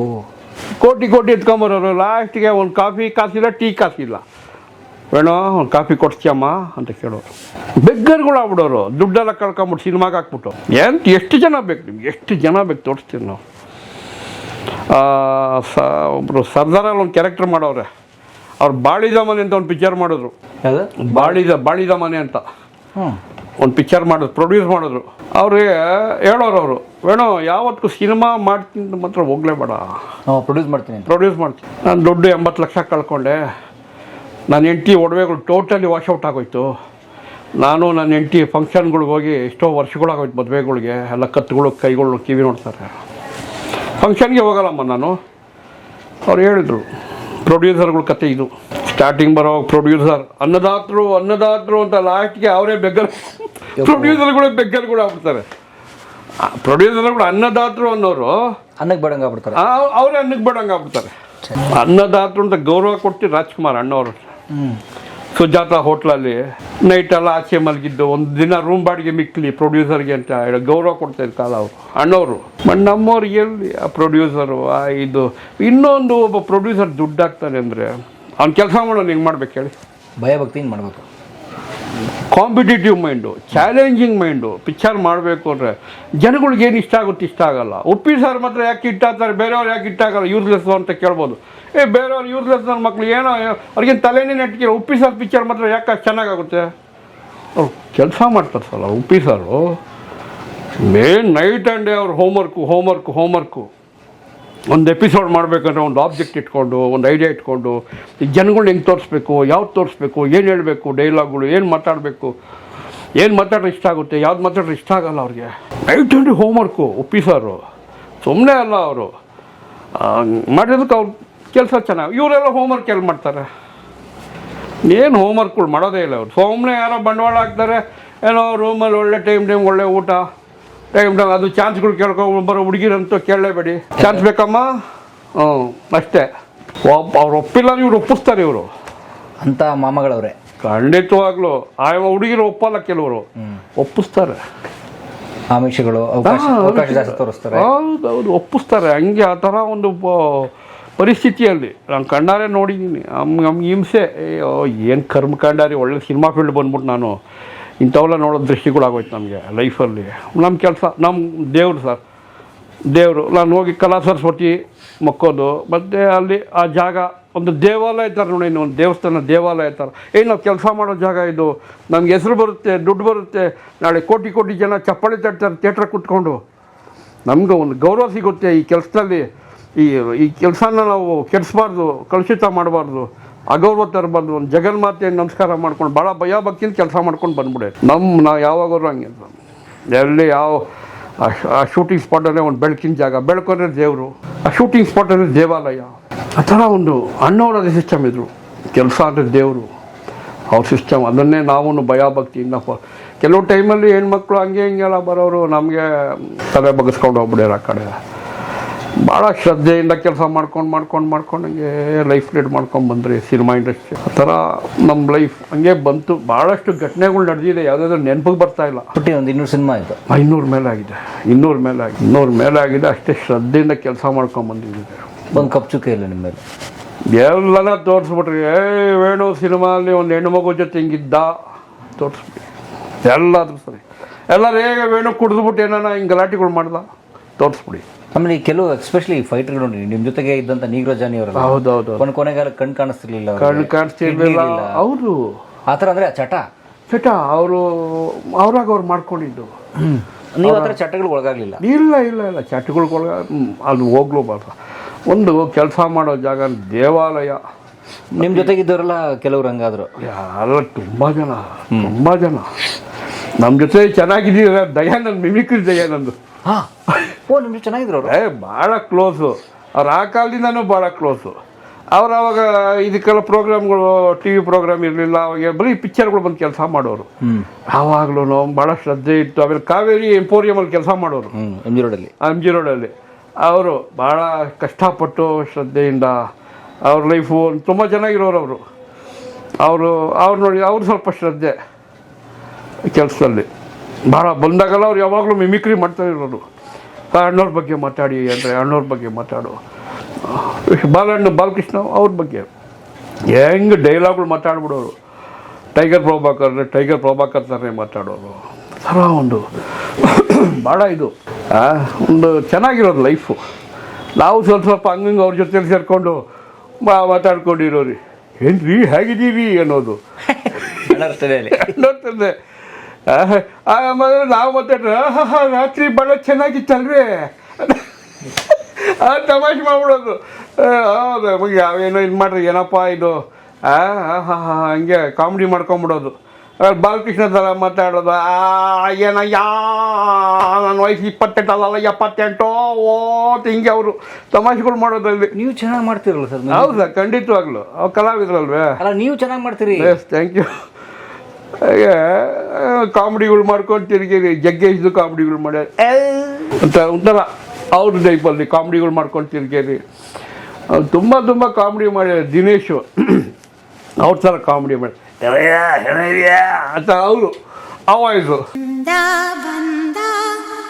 ಕೋಟಿ ಕೋಟಿ ಎತ್ಕೊಂಬರೋರು ಲಾಸ್ಟಿಗೆ ಒಂದು ಕಾಫಿ ಕಾಸಿಲ್ಲ ಟೀ ಕಾಸಿಲ್ಲ. ಏನೋ ಒಂದು ಕಾಫಿ ಕೊಡ್ತೀಯಮ್ಮ ಅಂತ ಕೇಳೋರು. ಬೆಗ್ಗರ್ಗಳು ಆಗ್ಬಿಡೋರು ದುಡ್ಡೆಲ್ಲ ಕಳ್ಕೊಂಬಿಟ್ಟು ಸಿನಿಮಾಗೆ ಹಾಕ್ಬಿಟ್ಟು. ಏನು ಎಷ್ಟು ಜನ ಬೇಕು ನಿಮ್ಗೆ? ಎಷ್ಟು ಜನ ಬೇಕು? ತೋರಿಸ್ತೀವಿ ನಾವು. ಸ ಒಬ್ಬರು ಸರ್ದಾರಲ್ಲಿ ಒಂದು ಕ್ಯಾರೆಕ್ಟರ್ ಮಾಡೋರೆ ಅವ್ರು ಬಾಳಿದ ಮನೆ ಅಂತ ಒಂದು ಪಿಕ್ಚರ್ ಮಾಡಿದ್ರು. ಬಾಳಿದ ಬಾಳಿದ ಮನೆ ಅಂತ. ಒಂದು ಪಿಕ್ಚರ್ ಮಾಡಿದ್ರು ಪ್ರೊಡ್ಯೂಸ್ ಮಾಡಿದ್ರು. ಅವ್ರಿಗೆ ಹೇಳೋರು ಅವರು ವೇಣು ಯಾವತ್ತೂ ಸಿನಿಮಾ ಮಾಡ್ತೀನಿ ಮಾತ್ರ ಹೋಗ್ಲೇಬೇಡ. ಪ್ರೊಡ್ಯೂಸ್ ಮಾಡ್ತೀನಿ ಪ್ರೊಡ್ಯೂಸ್ ಮಾಡ್ತೀನಿ. ನಾನು ದುಡ್ಡು ಎಂಬತ್ತು ಲಕ್ಷ ಕಳ್ಕೊಂಡೆ. ನನ್ನ ಹೆಂಡತಿ ಒಡವೆಗಳು ಟೋಟಲಿ ವಾಶೌಟ್ ಆಗೋಯ್ತು. ನಾನು ನನ್ನ ಹೆಂಡತಿ ಫಂಕ್ಷನ್ಗಳಿಗೆ ಹೋಗಿ ಎಷ್ಟೋ ವರ್ಷಗಳಾಗೋಯ್ತು ಮದುವೆಗಳಿಗೆ. ಎಲ್ಲ ಕತ್ತುಗಳು ಕೈಗಳು ಕಿವಿ ನೋಡ್ತಾರೆ. ಫಂಕ್ಷನ್ಗೆ ಹೋಗಲ್ಲಮ್ಮ ನಾನು. ಅವ್ರು ಹೇಳಿದರು. ಪ್ರೊಡ್ಯೂಸರ್ಗಳ ಕತೆ ಇದು. ಸ್ಟಾರ್ಟಿಂಗ್ ಬರೋ ಪ್ರೊಡ್ಯೂಸರ್ ಅನ್ನದಾತರು ಅನ್ನದಾತರು ಅಂತ ಲಾಸ್ಟ್ಗೆ ಅವರೇ ಬೆಗ್ಗರ್ ಪ್ರೊಡ್ಯೂಸರ್ಗಳು ಬೆಗ್ಗರ್ಗಳು ಆಗ್ಬಿಡ್ತಾರೆ. ಪ್ರೊಡ್ಯೂಸರ್ಗಳು ಅನ್ನದಾತರು ಅನ್ನೋರು ಅನ್ನಕ್ಕೆ ಬಡಂಗ ಆಗ್ಬಿಡ್ತಾರೆ. ಅವರೇ ಅನ್ನಕ್ಕೆ ಬಡಂಗ ಆಗ್ಬಿಡ್ತಾರೆ. ಅನ್ನದಾತರು ಅಂತ ಗೌರವ ಕೊಟ್ಟು ರಾಜ್ಕುಮಾರ್ ಅಣ್ಣವರು. ಸುಜಾತ ಹೋಟ್ಲಲ್ಲಿ ನೈಟ್ ಎಲ್ಲ ಆಚೆ ಮಲಗಿದ್ದು, ಒಂದು ದಿನ ರೂಮ್ ಬಾಡಿಗೆ ಮಿಕ್ಕಲಿ ಪ್ರೊಡ್ಯೂಸರ್ಗೆ ಅಂತ ಹೇಳಿ ಗೌರವ ಕೊಡ್ತಾ ಇದ್ದ ಕಾಲ ಅವರು. ಅಣ್ಣವರು. ಬಟ್ ನಮ್ಮವ್ರು ಎಲ್ಲಿ ಆ ಪ್ರೊಡ್ಯೂಸರು ಆ ಇದು, ಇನ್ನೊಂದು ಒಬ್ಬ ಪ್ರೊಡ್ಯೂಸರ್ ದುಡ್ಡು ಹಾಕ್ತಾನೆ ಅಂದರೆ, ಅವ್ನು ಕೆಲಸ ಮಾಡೋಣ ಹೆಂಗೆ ಮಾಡ್ಬೇಕು ಹೇಳಿ. ಭಯಭಕ್ತಿಯಿಂದ ಮಾಡಬೇಕು. Competitive mind, challenging mind, picture ಮಾಡಬೇಕು ಅಂದರೆ ಜನಗಳಿಗೆ ಏನು ಇಷ್ಟ ಆಗುತ್ತೆ ಇಷ್ಟ ಆಗಲ್ಲ. ಉಪ್ಪಿ ಸರ್ ಮಾತ್ರ ಯಾಕೆ ಇಟ್ಟಾಗ್ತಾರೆ ಬೇರೆಯವ್ರು ಯಾಕೆ ಇಟ್ಟಾಗಲ್ಲ ಯೂಸ್ಲೆಸ್ ಅಂತ ಕೇಳ್ಬೋದು. ಏ, ಬೇರೆಯವ್ರು ಯೂಸ್ಲೆಸ್ ನನ್ನ ಮಕ್ಳು, ಏನೋ ಅವ್ರಿಗೇನು ತಲೆನೇ ನೆಟ್ಕಿಲ್ಲ ಉಪ್ಪಿ ಸರ್ ಪಿಕ್ಚರ್ ಮಾತ್ರ ಯಾಕೆ ಚೆನ್ನಾಗಾಗುತ್ತೆ? ಅವ್ರು ಕೆಲಸ ಮಾಡ್ತಾರೆ ಸಲ Uppi sir. Main night and day ಅವ್ರ ಹೋಮ್ವರ್ಕು ಹೋಮ್ವರ್ಕು ಹೋಮ್ವರ್ಕು ಒಂದು ಎಪಿಸೋಡ್ ಮಾಡಬೇಕಂದ್ರೆ ಒಂದು ಆಬ್ಜೆಕ್ಟ್ ಇಟ್ಕೊಂಡು, ಒಂದು ಐಡಿಯಾ ಇಟ್ಕೊಂಡು, ಈ ಜನಗಳು ಹೆಂಗೆ ತೋರಿಸ್ಬೇಕು, ಯಾವ್ದು ತೋರಿಸ್ಬೇಕು, ಏನು ಹೇಳಬೇಕು ಡೈಲಾಗ್ಗಳು ಏನು ಮಾತಾಡಬೇಕು, ಏನು ಮಾತಾಡ್ರೆ ಇಷ್ಟ ಆಗುತ್ತೆ, ಯಾವ್ದು ಮಾತಾಡ್ರೆ ಇಷ್ಟ ಆಗಲ್ಲ ಅವ್ರಿಗೆ. ನೈಟ್ ಹೋಮ್ ಹೋಮ್ವರ್ಕು ಒಪ್ಪಿಸೋರು ಸುಮ್ಮನೆ ಅಲ್ಲ ಅವರು. ಮಾಡಿರೋದಕ್ಕೆ ಅವ್ರ ಕೆಲಸ ಚೆನ್ನಾಗಿ, ಇವರೆಲ್ಲ ಹೋಮ್ವರ್ಕ್ ಎಲ್ಲಿ ಮಾಡ್ತಾರೆ. ಏನು ಹೋಮ್ವರ್ಕ್ಗಳು ಮಾಡೋದೇ ಇಲ್ಲ ಅವ್ರು. ಸುಮ್ಮನೆ ಯಾರೋ ಬಂಡವಾಳ ಹಾಕ್ತಾರೆ, ಏನೋ ರೂಮಲ್ಲಿ ಒಳ್ಳೆ ಟೈಮ್ ಟೈಮ್ ಒಳ್ಳೆ ಊಟ. ಅದು ಚಾನ್ಸ್ಗಳು ಕೇಳ್ಕೊಂಡು ಬರೋ ಹುಡುಗಿರಂತೂ ಕೇಳಲೇಬೇಡಿ. ಚಾನ್ಸ್ ಬೇಕಮ್ಮ? ಹ್ಞೂ ಅಷ್ಟೇ. ಒಬ್ಬ ಅವ್ರು ಒಪ್ಪಿಲ್ಲ ಇವ್ರು ಒಪ್ಪಿಸ್ತಾರೆ ಇವರು. ಅಂತ ಮಾಮಗಳವ್ರೆ. ಖಂಡಿತವಾಗ್ಲೂ. ಆ ಹುಡುಗಿರು ಒಪ್ಪಲ್ಲ ಕೆಲವರು. ಒಪ್ಪಿಸ್ತಾರೆ. ಆಮಿಷಗಳು ಅವಕಾಶ ಅವಕಾಶ ಜಾಸ್ತಿ ತೋರಿಸ್ತಾರೆ. ಹೌದೌದು ಒಪ್ಪಿಸ್ತಾರೆ. ಹಂಗೆ ಆ ಥರ ಒಂದು ಪರಿಸ್ಥಿತಿಯಲ್ಲಿ. ನಾನು ಕಣ್ಣಾರೆ ನೋಡಿದ್ದೀನಿ. ನಮ್ಗೆ ನಮ್ಗೆ ಹಿಂಸೆ. ಅಯ್ಯೋ ಏನು ಕರ್ಮ ಕಂಡಾರಿ ಒಳ್ಳೆ ಸಿನಿಮಾ ಫೀಲ್ಡ್ ಬಂದ್ಬಿಟ್ಟು ನಾನು. ಇಂಥವೆಲ್ಲ ನೋಡೋ ದೃಷ್ಟಿಗಳಾಗೋಯ್ತು ನಮಗೆ ಲೈಫಲ್ಲಿ. ನಮ್ಮ ಕೆಲಸ ನಮ್ಮ ದೇವರು ಸರ್. ದೇವರು, ನಾನು ಹೋಗಿ ಕಲಾ ಸರಸ್ವತಿ ಮಕ್ಕೋದು, ಮತ್ತು ಅಲ್ಲಿ ಆ ಜಾಗ, ಒಂದು ದೇವಾಲಯ ಥರ ನೋಡಿ ಒಂದು ದೇವಸ್ಥಾನ ದೇವಾಲಯ ಥರ ಏನು ನಾವು ಕೆಲಸ ಮಾಡೋ ಜಾಗ ಇದು. ನಮ್ಗೆ ಹೆಸರು ಬರುತ್ತೆ, ದುಡ್ಡು ಬರುತ್ತೆ. ನಾಳೆ ಕೋಟಿ ಕೋಟಿ ಜನ ಚಪ್ಪಾಳೆ ತಟ್ತಾರೆ, ಥಿಯೇಟ್ರ್ ಕುತ್ಕೊಂಡು. ನಮ್ಗೆ ಒಂದು ಗೌರವ ಸಿಗುತ್ತೆ ಈ ಕೆಲಸದಲ್ಲಿ. ಈ ಈ ಕೆಲಸನ ನಾವು ಕೆಡಿಸ್ಬಾರ್ದು, ಕಲುಷಿತ ಮಾಡಬಾರ್ದು. ಅಗೌರವ ಬಂದು ಒಂದು ಜಗನ್ಮಾತೆ ನಮಸ್ಕಾರ ಮಾಡ್ಕೊಂಡು ಭಾಳ ಭಯ ಭಕ್ತಿಯಿಂದ ಕೆಲಸ ಮಾಡ್ಕೊಂಡು ಬಂದ್ಬಿಡೆ ನಮ್ಮ ನಾವು ಯಾವಾಗಾದ್ರು ಹಂಗೆ. ಎಲ್ಲಿ ಯಾವ, ಆ ಶೂಟಿಂಗ್ ಸ್ಪಾಟಲ್ಲೇ ಒಂದು ಬೆಳಕಿನ ಜಾಗ ಬೆಳಕೊಂಡ್ರೆ ದೇವರು, ಆ ಶೂಟಿಂಗ್ ಸ್ಪಾಟಲ್ಲಿ ದೇವಾಲಯ. ಆ ಥರ ಒಂದು ಅಣ್ಣವರ ಸಿಸ್ಟಮ್ ಇದ್ರು. ಕೆಲಸ ಅಂದರೆ ದೇವರು, ಅವ್ರ ಸಿಸ್ಟಮ್ ಅದನ್ನೇ ನಾವು ಭಯ ಭಕ್ತಿಯಿಂದ ಕೆಲವು ಟೈಮಲ್ಲಿ ಹೆಣ್ಮಕ್ಳು ಹಂಗೆ ಹಿಂಗೆಲ್ಲ ಬರೋರು ನಮಗೆ ತಲೆ ಬಗ್ಸ್ಕೊಂಡು ಹೋಗ್ಬಿಡ್ಯಾರ ಆ ಕಡೆ. ಭಾಳ ಶ್ರದ್ಧೆಯಿಂದ ಕೆಲಸ ಮಾಡ್ಕೊಂಡು ಮಾಡ್ಕೊಂಡು ಮಾಡ್ಕೊಂಡು ಹಂಗೆ ಲೈಫ್ ಲೀಡ್ ಮಾಡ್ಕೊಂಡು ಬಂದ್ರಿ ಸಿನಿಮಾ ಇಂಡಸ್ಟ್ರಿ ಆ ಥರ ನಮ್ಮ ಲೈಫ್ ಹಂಗೆ ಬಂತು. ಭಾಳಷ್ಟು ಘಟನೆಗಳು ನಡೆದಿದೆ ಯಾವುದಾದ್ರೂ ನೆನಪಿಗೆ ಬರ್ತಾ ಇಲ್ಲ. ಹುಟ್ಟಿ ಒಂದು ಇನ್ನೂರು ಸಿನಿಮಾ ಆಯಿತು. ಐನೂರು ಮೇಲೆ ಆಗಿದೆ. ಇನ್ನೂರು ಮೇಲೆ ಆಗಿದೆ. ಇನ್ನೂರು ಮೇಲೆ ಆಗಿದೆ ಅಷ್ಟೇ ಶ್ರದ್ಧೆಯಿಂದ ಕೆಲಸ ಮಾಡ್ಕೊಂಡು ಬಂದಿದ್ದೀವಿ. ಒಂದು ಕಪ್ ಚುಕ್ಕೆ ಇಲ್ಲ ನಿಮ್ಮ ಮೇಲೆ? ಎಲ್ಲನ ತೋರಿಸ್ಬಿಟ್ರಿ ಏ ವೇಣು ಸಿನಿಮಾಲಿ ಒಂದು ಹೆಣ್ಣು ಮಗು ಜೊತೆ ಹಿಂಗಿದ್ದ. ತೋರಿಸ್ಬಿಡಿ ಎಲ್ಲಾದರೂ ಸರಿ. ಎಲ್ಲರೂ ಹೇಗೆ ವೇಣು ಕುಡಿದ್ಬಿಟ್ಟು ಏನಾನ ಹಿಂಗೆ ಗಲಾಟೆಗಳು ಮಾಡ್ದ? ತೋರಿಸ್ಬಿಡಿ. ಆಮೇಲೆ ಈ ಕೆಲವು ಎಸ್ಪೆಷಲಿ ಫೈಟರ್ಗಳು ನೋಡಿ ನಿಮ್ಮ ಜೊತೆಗೆ ಇದ್ದಂತ ನೀಗ್ರೋ ಜಾನಿ ಹೌದು ಹೌದೌದು. ಕೊನೆ ಕೊನೆಗಾಲ ಕಣ್ ಕಾಣಿಸ್ತಿರ್ಲಿಲ್ಲ. ಕಣ್ಣು ಕಾಣಿಸ್ತಿರ್ಲಿಲ್ಲ. ಅವರು ಆ ಥರ ಅಂದ್ರೆ ಚಟ? ಚಟ ಅವರು ಅವ್ರಾಗ ಅವ್ರು ಮಾಡ್ಕೊಂಡಿದ್ದು. ನೀವು ಆತರ ಥರ ಚಟಗಳು ಒಳಗಾಗ್ಲಿಲ್ಲ? ಇಲ್ಲ ಇಲ್ಲ ಇಲ್ಲ. ಚಟಗಳ್ಗೊಳಗ ಅದು ಹೋಗ್ಲೂಬಾರ್ದು ಒಂದು ಕೆಲಸ ಮಾಡೋ ಜಾಗ ದೇವಾಲಯ. ನಿಮ್ಮ ಜೊತೆಗಿದ್ದವರೆಲ್ಲ ಕೆಲವ್ರು ಹಂಗಾದ್ರು. ಎಲ್ಲ ತುಂಬಾ ಜನ ತುಂಬಾ ಜನ. ನಮ್ಮ ಜೊತೆ ಚೆನ್ನಾಗಿದ್ದೀರ? ದಯಾನಂದ್ ಮಿಮಿಕ್ರಿ ದಯಾನಂದ್. ಹಾ. ಓ ನಿಮ್ಗೆ ಚೆನ್ನಾಗಿದ್ರು ಅವರು. ಏ ಭಾಳ ಕ್ಲೋಸು ಅವ್ರು ಆ ಕಾಲದಿಂದನೂ ಭಾಳ ಕ್ಲೋಸು ಅವ್ರು ಅವಾಗ ಇದಕ್ಕೆಲ್ಲ ಪ್ರೋಗ್ರಾಮ್ಗಳು ಟಿ ವಿ ಪ್ರೋಗ್ರಾಮ್ ಇರಲಿಲ್ಲ ಅವಾಗ ಬರೀ ಪಿಕ್ಚರ್ಗಳು ಬಂದು ಕೆಲಸ ಮಾಡೋರು. ಆವಾಗಲೂ ಆವಾಗ್ಲೂ ಭಾಳ ಶ್ರದ್ಧೆ ಇತ್ತು. ಆಮೇಲೆ ಕಾವೇರಿ ಎಂಪೋರಿಯಮಲ್ಲಿ ಕೆಲಸ ಮಾಡೋರು. ಎಂ ಜಿ ರೋಡಲ್ಲಿ ಎಂ ಜಿ ರೋಡಲ್ಲಿ ಅವರು ಭಾಳ ಕಷ್ಟಪಟ್ಟು ಶ್ರದ್ಧೆಯಿಂದ ಅವ್ರ ಲೈಫು ತುಂಬ ಚೆನ್ನಾಗಿರೋರು ಅವರು. ಅವರು ಅವ್ರು ನೋಡಿ ಅವ್ರು ಸ್ವಲ್ಪ ಶ್ರದ್ಧೆ ಕೆಲಸದಲ್ಲಿ. ಭಾಳ ಬಂದಾಗಲ್ಲ ಅವ್ರು ಯಾವಾಗಲೂ ಮಿಮಿಕ್ರಿ ಮಾಡ್ತಾ ಇರೋರು. ಅಣ್ಣವ್ರ ಬಗ್ಗೆ ಮಾತಾಡಿ ಅಂದರೆ ಅಣ್ಣವ್ರ ಬಗ್ಗೆ ಮಾತಾಡು. ಬಾಲಣ್ಣ ಬಾಲಕೃಷ್ಣ ಅವ್ರ ಬಗ್ಗೆ. ಹೆಂಗೆ ಡೈಲಾಗ್ಗಳು ಮಾತಾಡ್ಬಿಡೋರು. ಟೈಗರ್ ಪ್ರಭಾಕರ್ ಟೈಗರ್ ಪ್ರಭಾಕರ್ ಥರನೇ ಮಾತಾಡೋರು. ಥರ ಒಂದು [COUGHS] ಭಾಳ ಇದು. ಆ, ಒಂದು ಚೆನ್ನಾಗಿರೋದು ಲೈಫು ನಾವು ಸ್ವಲ್ಪ ಸ್ವಲ್ಪ ಹಂಗಂಗೆ ಅವ್ರ ಜೊತೆಲಿ ಸೇರಿಕೊಂಡು ಬಾ ಮಾತಾಡ್ಕೊಂಡಿರೋರಿ. ಏನು ರೀ ಹೇಗಿದ್ದೀವಿ ಅನ್ನೋದು ನೋಡ್ತಂದೆ ಆಮೇಲೆ ನಾವು ಮಾತಾಡ್ರ ಆಹಾ ರಾತ್ರಿ ಭಾಳ ಚೆನ್ನಾಗಿತ್ತಲ್ರಿ ಆ ತಮಾಷೆ ಮಾಡ್ಬಿಡೋದು. ಹೌದು ನಮಗೆ ಅವೇನೋ ಇದು ಮಾಡ್ರಿ ಏನಪ್ಪ ಇದು? ಆ ಹಾಂ ಹಾ ಹಂಗೆ ಕಾಮಿಡಿ ಮಾಡ್ಕೊಂಬಿಡೋದು. ಬಾಲಕೃಷ್ಣ ಥರ ಮಾತಾಡೋದು. ಏನ ಯಾ ನನ್ನ ವಯಸ್ಸು ಇಪ್ಪತ್ತೆಂಟಲ್ಲ ಎಪ್ಪತ್ತೆಂಟು ಓ ಹಿಂಗೆ ಅವರು ತಮಾಷೆಗಳು ಮಾಡೋದ್ರಲ್ಲಿ. ನೀವು ಚೆನ್ನಾಗಿ ಮಾಡ್ತೀರಲ್ಲ ಸರ್ ಹೌದಾ? ಖಂಡಿತವಾಗ್ಲು. ಅವ್ರು ಕಲಾವಿದ್ರಲ್ವೇ? ಅಲ್ಲ ನೀವು ಚೆನ್ನಾಗಿ ಮಾಡ್ತೀರಿ. ಎಸ್ ಥ್ಯಾಂಕ್ ಯು ಕಾಮಿಡಿಗಳು ಮಾಡ್ಕೊಂಡು ತಿರುಗಿರಿ ಜಗ್ಗೇಶ್ದು ಕಾಮಿಡಿಗಳು ಮಾಡ್ಯಾರ. ಅಂತ, ಒಂಥರ ಅವ್ರ ಟೈಪಲ್ಲಿ ಕಾಮಿಡಿಗಳು ಮಾಡ್ಕೊಂಡು ತಿರುಗಿರಿ ತುಂಬ ತುಂಬ ಕಾಮಿಡಿ ಮಾಡ್ಯಾರ ದಿನೇಶು. [CLEARS THROAT] ಅವ್ರ ಥರ ಕಾಮಿಡಿ ಮಾಡ್ಯಾರ. ಅಂತ ಅವರು ಆ ವಾಯ್ಸು